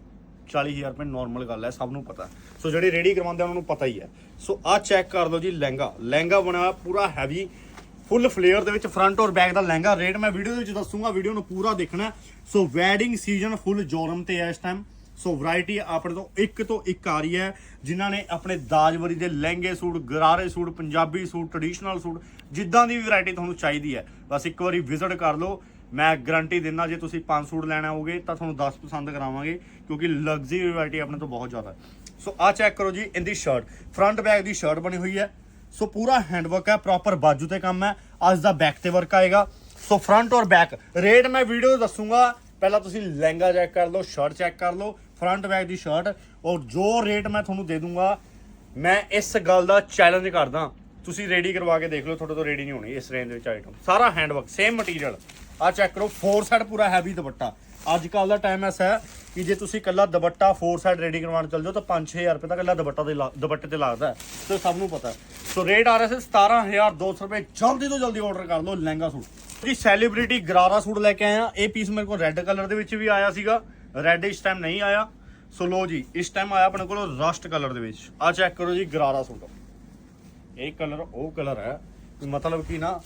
40000 ਰੁਪਏ ਨਾਰਮਲ ਗੱਲ ਹੈ, ਸਭ ਨੂੰ ਪਤਾ ਸੋ ਜਿਹੜੇ ਰੈਡੀ ਕਰਵਾਉਂਦੇ ਆ, ਉਹਨਾਂ ਨੂੰ ਪਤਾ ਹੀ ਹੈ। ਸੋ ਆਹ ਚੈੱਕ ਕਰ ਲਓ ਜੀ ਲਹਿੰਗਾ। ਲਹਿੰਗਾ ਬਣਿਆ ਪੂਰਾ ਹੈਵੀ ਫੁੱਲ ਫਲੇਅਰ ਦੇ ਵਿੱਚ ਫਰੰਟ ਔਰ ਬੈਕ ਦਾ ਲਹਿੰਗਾ। ਰੇਟ ਮੈਂ ਵੀਡੀਓ ਦੇ ਵਿੱਚ ਦੱਸੂਗਾ ਵੀਡੀਓ ਨੂੰ ਪੂਰਾ ਦੇਖਣਾ ਸੋ ਵੈਡਿੰਗ ਸੀਜ਼ਨ ਫੁੱਲ ਜੋਰਮ ਤੇ ਹੈ ਇਸ ਟਾਈਮ ਸੋ ਵੈਰਾਈਟੀ ਆਪਣੇ ਤੋਂ ਇੱਕ ਤੋਂ ਇੱਕ ਆ ਰਹੀ ਹੈ। ਜਿਨ੍ਹਾਂ ਨੇ ਆਪਣੇ ਦਾਜਵਰੀ ਦੇ ਲਹਿੰਗੇ ਸੂਟ, ਗਰਾਰੇ suit, Punjabi suit traditional suit, ਜਿੱਦਾਂ ਦੀ ਵੀ ਵੈਰਾਈਟੀ ਤੁਹਾਨੂੰ ਚਾਹੀਦੀ ਹੈ। ਬਸ ਇੱਕ ਵਾਰੀ ਵਿਜ਼ਿਟ ਕਰ ਲਓ। ਮੈਂ ਗਾਰੰਟੀ ਦਿੰਦਾ, ਜੇ ਤੁਸੀਂ ਪੰਜ ਸੂਟ ਲੈਣਾ ਹੋਗੇ ਤਾਂ ਤੁਹਾਨੂੰ 10 ਪਸੰਦ ਕਰਾਵਾਂਗੇ, ਕਿਉਂਕਿ ਲਗਜ਼ਰੀ ਵੈਰਾਈਟੀ ਆਪਣੇ ਤੋਂ ਬਹੁਤ ਜ਼ਿਆਦਾ ਸੋ ਆ ਚੈੱਕ ਕਰੋ ਜੀ, ਇਹਦੀ ਸ਼ਰਟ ਫਰੰਟ ਬੈਕ ਦੀ ਸ਼ਰਟ ਬਣੀ ਹੋਈ ਹੈ। ਸੋ ਪੂਰਾ ਹੈਂਡ ਵਰਕ ਹੈ ਪ੍ਰੋਪਰ ਬਾਜੂ ਤੇ ਕੰਮ ਹੈ, ਅੱਜ ਦਾ ਬੈਕ ਤੇ ਵਰਕ ਆਏਗਾ। ਸੋ ਫਰੰਟ ਔਰ ਬੈਕ ਰੇਟ ਮੈਂ ਵੀਡੀਓ ਦੱਸੂਗਾ। ਪਹਿਲਾਂ ਤੁਸੀਂ ਲਹਿੰਗਾ ਚੈੱਕ ਕਰ ਲਓ ਸ਼ਰਟ ਚੈੱਕ ਕਰ ਲਓ ਫਰੰਟ ਬੈਕ ਦੀ ਸ਼ਰਟ ਔਰ ਜੋ ਰੇਟ ਮੈਂ ਤੁਹਾਨੂੰ ਦੇ ਦੂੰਗਾ, ਮੈਂ ਇਸ ਗੱਲ ਦਾ ਚੈਲੰਜ ਕਰਦਾ। ਤੁਸੀਂ ਰੈਡੀ ਕਰਵਾ ਕੇ ਦੇਖ ਲਓ, ਤੁਹਾਡੇ ਤੋਂ ਰੈਡੀ ਨਹੀਂ ਹੋਣੀ ਇਸ ਰੇਂਜ ਦੇ ਵਿੱਚ ਆਈਟਮ ਸਾਰਾ ਹੈਂਡ ਵਰਕ ਸੇਮ ਮਟੀਰੀਅਲ ਆ ਚੈੱਕ ਕਰੋ ਫੋਰ ਸਾਈਡ ਪੂਰਾ ਹੈਵੀ ਦੁਪੱਟਾ। ਅੱਜ ਕੱਲ ਦਾ ਟਾਈਮ ਐਸਾ ਹੈ ਕਿ ਜੇ ਤੁਸੀਂ ਕੱਲਾ ਦੁਪੱਟਾ ਫੋਰ ਸਾਈਡ ਰੈਡੀ ਕਰਵਾਉਣ ਚੱਲ ਜਾਓ, ਤਾਂ 5-6000 ਰੁਪਏ ਤਾਂ ਕੱਲਾ ਦੁਪੱਟਾ ਦੇ ਲਾ- ਦੁਪੱਟੇ ਤੇ ਲੱਗਦਾ ਹੈ। ਤੇ ਸਭ ਨੂੰ ਪਤਾ ਸੋ ਰੇਟ ਆ ਰਿਹਾ ਸੀ 17200 ਰੁਪਏ। ਜਲਦੀ ਤੋਂ ਜਲਦੀ ਆਰਡਰ ਕਰ ਲਓ ਲਹਿੰਗਾ ਸੂਟ। ਜੀ ਸੈਲੀਬ੍ਰਿਟੀ ਗਰਾਰਾ ਸੂਟ ਲੈ ਕੇ ਆਇਆ ਇਹ ਪੀਸ ਮੇਰੇ ਕੋਲ ਰੈੱਡ ਕਲਰ ਦੇ ਵਿੱਚ ਵੀ ਆਇਆ ਸੀਗਾ। ਰੈੱਡ ਇਸ ਟਾਈਮ ਨਹੀਂ ਆਇਆ। ਸੋ ਲੋ ਜੀ, ਇਸ ਟਾਈਮ ਆਇਆ ਆਪਣੇ ਕੋਲ ਰਸਟ ਕਲਰ ਦੇ ਵਿੱਚ। ਆ ਚੈੱਕ ਕਰੋ ਜੀ, ਗਰਾਰਾ ਸੂਟ। ਇਹ ਕਲਰ ਉਹ ਕਲਰ ਹੈ। ਮਤਲਬ ਕਿ ਨਾ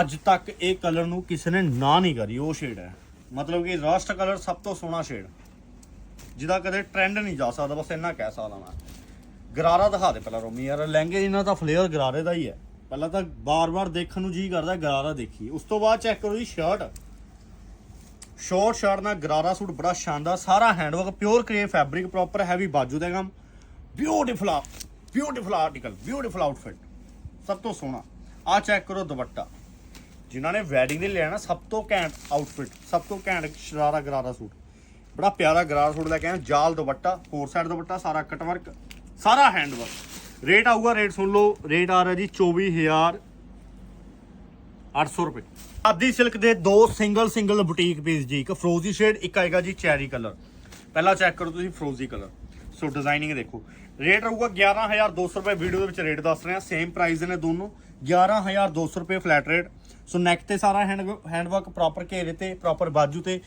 ਅੱਜ ਤੱਕ ਇਹ ਕਲਰ ਨੂੰ ਕਿਸੇ ਨੇ ਨਾ ਨਹੀਂ ਕਰੀ, ਉਹ ਸ਼ੇਡ ਹੈ। ਮਤਲਬ ਕਿ ਰਸਟ ਕਲਰ ਸਭ ਤੋਂ ਸੋਹਣਾ ਸ਼ੇਡ ਜਿਹਦਾ ਕਦੇ ਟ੍ਰੈਂਡ ਨਹੀਂ ਜਾ ਸਕਦਾ, ਬਸ ਇੰਨਾ ਕਹਿ ਸਕਦਾ ਮੈਂ। ਗਰਾਰਾ ਦਿਖਾ ਦੇ ਪਹਿਲਾਂ ਰੋਮੀ, ਯਾਰ ਲਹਿੰਗੇ ਇਹਨਾਂ ਦਾ ਫਲੇਅਰ ਗਰਾਰੇ ਦਾ ਹੀ ਹੈ। ਪਹਿਲਾਂ ਤਾਂ ਬਾਰ-ਬਾਰ ਦੇਖਣ ਨੂੰ ਜੀ ਕਰਦਾ, ਗਰਾਰਾ ਦੇਖੀ। ਉਸ ਤੋਂ ਬਾਅਦ ਚੈੱਕ ਕਰੋ ਜੀ ਸ਼ਰਟ ਸ਼ੋਰਟ ਸ਼ਰਟ ਨਾਲ ਗਰਾਰਾ ਸੂਟ ਬੜਾ ਸ਼ਾਨਦਾਰ, ਸਾਰਾ handwork pure crepe fabric proper heavy ਬਾਜੂ ਦਾ ਕੰਮ ਬਿਊਟੀਫੁਲ ਆ ਬਿਊਟੀਫੁਲ ਆਰਟੀਕਲ ਬਿਊਟੀਫੁਲ ਆਊਟਫਿਟ ਸਭ ਤੋਂ ਸੋਹਣਾ। ਆ ਚੈੱਕ ਕਰੋ ਦੁਪੱਟਾ। ਜਿਨ੍ਹਾਂ ਨੇ ਵੈਡਿੰਗ ਦੇ ਲਿਆ ਨਾ ਸਭ ਤੋਂ ਘੈਂਟ ਆਊਟਫਿਟ ਸਭ ਤੋਂ ਘੈਂਟ ਸ਼ਰਾਰਾ ਗਰਾਰਾ ਸੂਟ। ਬੜਾ ਪਿਆਰਾ ਗਰਾਰਾ ਸੂਟ ਲੈ ਕੇ ਆਏ ਜਾਲ ਦੁਪੱਟਾ ਫੋਰ ਸਾਈਡ ਦੁਪੱਟਾ, ਸਾਰਾ ਕਟ ਵਰਕ ਸਾਰਾ ਹੈਂਡ ਵਰਕ ਰੇਟ ਆਊਗਾ ਰੇਟ ਸੁਣ ਲਓ ਰੇਟ ਆ ਰਿਹਾ ਜੀ 24000 800 ਰੁਪਏ। ਆਦੀ ਸਿਲਕ ਦੇ ਦੋ ਸਿੰਗਲ ਸਿੰਗਲ ਬੁਟੀਕ ਪੀਸ ਜੀ, ਇੱਕ ਫਰੋਜ਼ੀ ਸ਼ੇਡ ਇੱਕ ਆਏਗਾ ਜੀ ਚੈਰੀ ਕਲਰ ਪਹਿਲਾਂ ਚੈੱਕ ਕਰੋ ਤੁਸੀਂ ਫਰੋਜ਼ੀ ਕਲਰ ਸੋ ਡਿਜ਼ਾਈਨਿੰਗ ਦੇਖੋ। ਰੇਟ ਰਹੂਗਾ 11200 ਰੁਪਏ ਵੀਡੀਓ ਦੇ ਵਿੱਚ ਰੇਟ ਦੱਸ ਰਹੇ ਆ ਸੇਮ ਪ੍ਰਾਈਸ ਨੇ ਦੋਨੋਂ। 11200 ਰੁਪਏ ਫਲੈਟ ਰੇਟ ਸੋ ਨੈਕ ਤੇ ਸਾਰਾ ਹੈਂਡ ਹੈਂਡਵਰਕ ਪ੍ਰੋਪਰ ਘੇਰੇ ਤੇ ਪ੍ਰੋਪਰ ਬਾਜੂ ਤੇ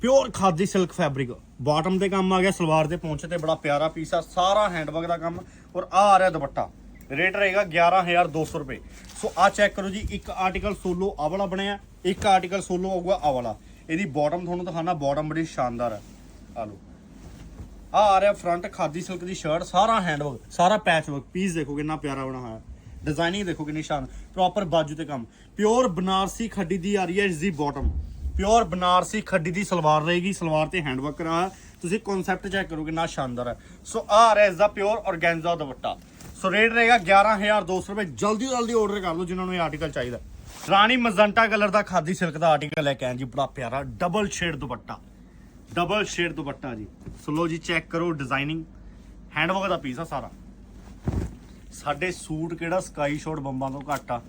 pure khadi silk fabric bottom ਤੇ ਕੰਮ ਆ ਗਿਆ, ਸਲਵਾਰ ਦੇ ਪਹੁੰਚੇ ਤੇ ਬੜਾ ਪਿਆਰਾ ਪੀਸ ਆ, ਸਾਰਾ ਹੈਂਡਵਰਕ ਦਾ ਕੰਮ, ਔਰ ਆ ਆ ਰਿਹਾ ਦੁਪੱਟਾ। ਰੇਟ ਰਹੇਗਾ 11200 ਰੁਪਏ। ਸੋ ਆ ਚੈੱਕ ਕਰੋ ਜੀ, ਇੱਕ ਆਰਟੀਕਲ ਸੋਲੋ ਆ ਵਾਲਾ ਬਣਿਆ, ਇੱਕ ਆਰਟੀਕਲ ਸੋਲੋ ਆਊਗਾ ਆ ਵਾਲਾ ਇਹਦੀ ਬਾਟਮ ਤੁਹਾਨੂੰ ਦਿਖਾਣਾ ਬਾਟਮ ਬੜੀ ਸ਼ਾਨਦਾਰ ਹੈ ਆ ਲਓ। ਆ ਆ ਰਿਹਾ ਫਰੰਟ ਖਾਦੀ ਸਿਲਕ ਦੀ ਸ਼ਰਟ ਸਾਰਾ ਹੈਂਡਵਰਕ ਸਾਰਾ ਪੈਚ ਵਰਕ ਪੀਸ ਦੇਖੋ ਕਿੰਨਾ ਪਿਆਰਾ ਬਣਾ ਹੋਇਆ। ਡਿਜ਼ਾਈਨਿੰਗ ਦੇਖੋ ਕਿੰਨੀ ਸ਼ਾਨ ਪ੍ਰੋਪਰ ਬਾਜੂ ਤੇ ਕੰਮ। ਪਿਓਰ ਬਨਾਰਸੀ ਖੱਡੀ ਦੀ ਆ ਰਹੀ ਹੈ ਇਸ ਦੀ ਬਾਟਮ ਪਿਓਰ ਬਨਾਰਸੀ ਖੱਡੀ ਦੀ ਸਲਵਾਰ ਰਹੇਗੀ, ਸਲਵਾਰ ਤੇ ਹੈਂਡਵਰਕ ਕਰਾ। ਤੁਸੀਂ ਕਨਸੈਪਟ ਚੈੱਕ ਕਰੋ ਕਿੰਨਾ ਸ਼ਾਨਦਾਰ ਹੈ। ਸੋ ਆ ਰਿਹਾ ਇਸ ਦਾ pure organza dupatta. So rate ਰਹੇਗਾ 11200 ਰੁਪਏ। ਜਲਦੀ ਤੋਂ ਜਲਦੀ ਆਰਡਰ ਕਰ ਲਓ ਜਿਨ੍ਹਾਂ ਨੂੰ ਇਹ ਆਰਟੀਕਲ ਚਾਹੀਦਾ ਰਾਣੀ ਮਜ਼ੰਟਾ ਕਲਰ ਦਾ ਖਾਦੀ ਸਿਲਕ ਦਾ ਆਰਟੀਕਲ ਲੈ ਕੇ ਆਏ ਜੀ, ਬੜਾ ਪਿਆਰਾ double shade dupatta. Double shade dupatta ਜੀ। ਸੋ ਲੋ ਜੀ ਚੈੱਕ ਕਰੋ ਡਿਜ਼ਾਈਨਿੰਗ ਹੈਂਡਵਰਕ ਦਾ ਪੀਸ ਆ ਸਾਰਾ। ਸਾਡੇ ਸੂਟ ਕਿਹੜਾ ਸਕਾਈ ਸ਼ਾਟ ਬੰਬਾਂ ਤੋਂ ਘੱਟ ਆ।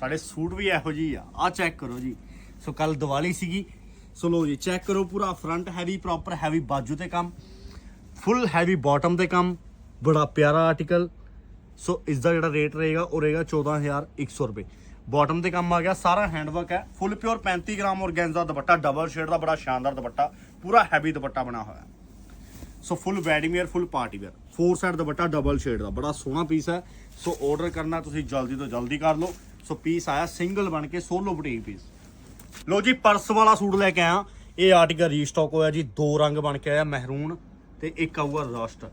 ਸਾਡੇ ਸੂਟ ਵੀ ਇਹੋ ਜਿਹੀ ਆ। ਆ ਚੈੱਕ ਕਰੋ ਜੀ। ਸੋ ਕੱਲ ਦੀਵਾਲੀ ਸੀਗੀ। ਸੋ ਲੋ ਜੀ ਚੈੱਕ ਕਰੋ ਪੂਰਾ ਫਰੰਟ ਹੈਵੀ ਪ੍ਰੋਪਰ ਹੈਵੀ ਬਾਜੂ ਤੇ ਕੰਮ। ਫੁੱਲ ਹੈਵੀ ਬਾਟਮ ਤੇ ਕੰਮ। ਬੜਾ ਪਿਆਰਾ ਆਰਟੀਕਲ ਸੋ ਇਸ ਦਾ ਜਿਹੜਾ ਰੇਟ ਰਹੇਗਾ, ਉਹ ਰਹੇਗਾ 14100 ਰੁਪਏ। ਬਾਟਮ ਤੇ ਕੰਮ ਆ ਗਿਆ। ਸਾਰਾ ਹੈਂਡਵਰਕ ਹੈ। Full pure 35 gram organza dupatta. Double shade ਦਾ ਬੜਾ ਸ਼ਾਨਦਾਰ ਦੁਪੱਟਾ। ਪੂਰਾ ਹੈਵੀ ਦੁਪੱਟਾ ਬਣਾ ਹੋਇਆ। So full wedding wear full party wear four side dupatta double shade ਦਾ, ਬੜਾ ਸੋਹਣਾ ਪੀਸ ਹੈ। ਸੋ ਆਰਡਰ ਕਰਨਾ ਤੁਸੀਂ ਜਲਦੀ ਤੋਂ ਜਲਦੀ ਕਰ ਲਓ। ਸੋ ਪੀਸ ਆਇਆ ਸਿੰਗਲ ਬਣ ਕੇ ਸੋਲੋ ਬੁਟੀਕ ਪੀਸ ਲੋ ਜੀ ਪਰਸ ਵਾਲਾ ਸੂਟ ਲੈ ਕੇ ਆਇਆ। ਇਹ ਆਰਟੀਕਲ ਰੀਸਟਾਕ ਹੋਇਆ ਜੀ, ਦੋ ਰੰਗ ਬਣ ਕੇ ਆਇਆ ਮਹਿਰੂਨ ਤੇ ਇੱਕ ਆਊਗਾ ਰਸਟ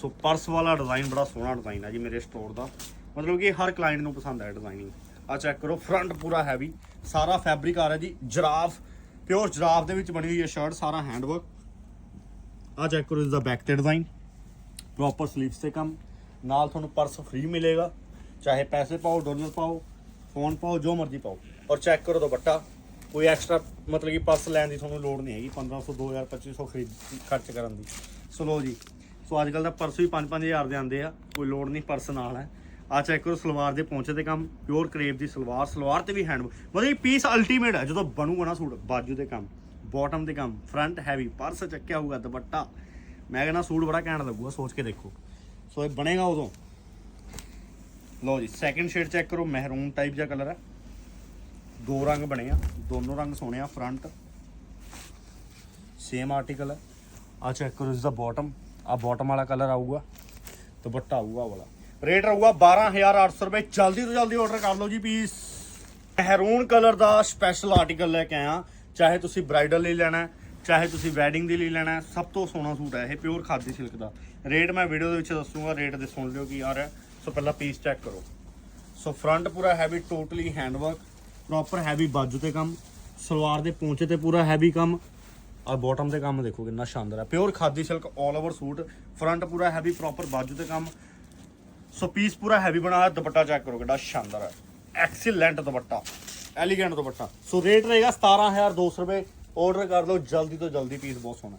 ਸੋ ਪਰਸ ਵਾਲਾ ਡਿਜ਼ਾਈਨ ਬੜਾ ਸੋਹਣਾ ਡਿਜ਼ਾਈਨ ਹੈ ਜੀ ਮੇਰੇ ਸਟੋਰ ਦਾ। ਮਤਲਬ ਕਿ ਹਰ ਕਲਾਇੰਟ ਨੂੰ ਪਸੰਦ ਹੈ ਡਿਜ਼ਾਈਨਿੰਗ ਆ ਚੈੱਕ ਕਰੋ ਫਰੰਟ ਪੂਰਾ ਹੈਵੀ ਸਾਰਾ ਫੈਬਰਿਕ ਆ ਰਿਹਾ ਜੀ, ਜਰਾਫ ਪਿਓਰ ਜਰਾਫ ਦੇ ਵਿੱਚ ਬਣੀ ਹੋਈ ਹੈ ਸ਼ਰਟ ਸਾਰਾ ਹੈਂਡਵਰਕ ਆ ਚੈੱਕ ਕਰੋ ਇਸ ਦਾ ਬੈਕ ਤੇ ਡਿਜ਼ਾਈਨ ਪ੍ਰੋਪਰ ਸਲੀਵਸ ਤੇ ਕੰਮ। ਨਾਲ ਤੁਹਾਨੂੰ ਪਰਸ ਫ੍ਰੀ ਮਿਲੇਗਾ। ਚਾਹੇ ਪੈਸੇ ਪਾਓ ਡਾਲਰ ਪਾਓ ਫੋਨ ਪਾਓ, ਜੋ ਮਰਜ਼ੀ ਪਾਓ। ਔਰ ਚੈੱਕ ਕਰੋ ਦੁਪੱਟਾ। ਕੋਈ ਐਕਸਟਰਾ ਮਤਲਬ ਕਿ ਪਰਸ ਲੈਣ ਦੀ ਤੁਹਾਨੂੰ ਲੋੜ ਨਹੀਂ ਹੈਗੀ। 1500 2000 2500 ਖਰੀਦ, ਖਰਚ ਕਰਨ ਦੀ। ਸੋ ਜੀ। ਸੋ ਅੱਜ ਕੱਲ ਦਾ ਪਰਸ ਵੀ 5-5000 ਦੇ ਆਉਂਦੇ ਆ। ਕੋਈ ਲੋੜ ਨਹੀਂ ਪਰਸ ਨਾਲ ਹੈ। ਆ ਚੈੱਕ ਕਰੋ ਸਲਵਾਰ ਦੇ ਪਹੁੰਚੇ ਤੇ ਕੰਮ। ਪਿਓਰ ਕਰੇਪ ਦੀ ਸਲਵਾਰ। ਸਲਵਾਰ ਤੇ ਵੀ ਹੈਂਡ ਮਤਲਬ ਇਹ ਪੀਸ ਅਲਟੀਮੇਟ ਹੈ। ਜਦੋਂ ਬਣੂਗਾ ਨਾ ਸੂਟ, ਬਾਜੂ ਦੇ ਕੰਮ। ਬਾਟਮ ਦੇ ਕੰਮ ਫਰੰਟ ਹੈਵੀ ਪਰਸ ਚੱਕਿਆ ਹੋਊਗਾ ਦੁਪੱਟਾ। ਮੈਂ ਕਹਿੰਦਾ ਸੂਟ ਬੜਾ ਘੈਂਟ ਲੱਗੂਗਾ, ਸੋਚ ਕੇ ਦੇਖੋ। ਸੋ ਇਹ ਬਣੇਗਾ ਉਦੋਂ। ਲਓ ਜੀ ਸੈਕੰਡ ਸ਼ੇਡ ਚੈੱਕ ਕਰੋ ਮਹਿਰੂਨ ਟਾਈਪ ਜਿਹਾ ਕਲਰ ਹੈ ਦੋ ਰੰਗ ਬਣੇ ਆ, ਦੋਨੋਂ ਰੰਗ ਸੋਹਣੇ ਆ ਫਰੰਟ ਸੇਮ ਆਰਟੀਕਲ ਹੈ ਆ ਚੈੱਕ ਕਰੋ ਇਸ ਦਾ ਬਾਟਮ ਆ ਬਾਟਮ ਵਾਲਾ ਕਲਰ ਆਊਗਾ, ਦੁਪੱਟਾ ਆਊਗਾ ਆਹ ਵਾਲਾ। ਰੇਟ ਰਹੂਗਾ 12800 ਰੁਪਏ। ਜਲਦੀ ਤੋਂ ਜਲਦੀ ਆਰਡਰ ਕਰ ਲਓ ਜੀ ਪੀਸ ਮਹਿਰੂਨ ਕਲਰ ਦਾ ਸਪੈਸ਼ਲ ਆਰਟੀਕਲ ਲੈ ਕੇ ਆਇਆ। ਚਾਹੇ ਤੁਸੀਂ ਬ੍ਰਾਈਡਲ ਲਈ ਲੈਣਾ ਚਾਹੇ ਤੁਸੀਂ ਵੈਡਿੰਗ ਦੇ ਲਈ ਲੈਣਾ ਸਭ ਤੋਂ ਸੋਹਣਾ ਸੂਟ ਹੈ ਇਹ ਪਿਓਰ ਖਾਦੀ ਸਿਲਕ ਦਾ। ਰੇਟ ਮੈਂ ਵੀਡੀਓ ਦੇ ਵਿੱਚ ਦੱਸੂਗਾ ਰੇਟ ਦੇ ਸੁਣ ਲਿਓ ਕੀ ਆ ਰਿਹਾ। ਸੋ ਪਹਿਲਾਂ ਪੀਸ ਚੈੱਕ ਕਰੋ। ਸੋ ਫਰੰਟ ਪੂਰਾ heavy totally handwork proper heavy ਬਾਜੂ ਤੇ ਕੰਮ, ਸਲਵਾਰ ਦੇ ਪੌਂਚੇ ਤੇ ਪੂਰਾ ਹੈਵੀ ਕੰਮ, ਔਰ ਬਾਟਮ ਤੇ ਕੰਮ ਦੇਖੋ ਕਿੰਨਾ ਸ਼ਾਨਦਾਰ ਹੈ। Pure khadi silk 올 over suit front ਪੂਰਾ ਹੈਵੀ ਪ੍ਰੋਪਰ ਬਾਜੂ ਤੇ ਕੰਮ। ਸੋ ਪੀਸ ਪੂਰਾ ਹੈਵੀ ਬਣਾ, ਦੁਪੱਟਾ ਚੈੱਕ ਕਰੋ ਕਿੰਨਾ ਸ਼ਾਨਦਾਰ ਹੈ। Excellent dupatta. Elegant dupatta. So rate ਰਹੇਗਾ 17200 ਰੁਪਏ। ਆਰਡਰ ਕਰ ਲਓ, ਜਲਦੀ ਤੋਂ ਜਲਦੀ ਪੀਸ ਬਹੁਤ ਸੋਹਣਾ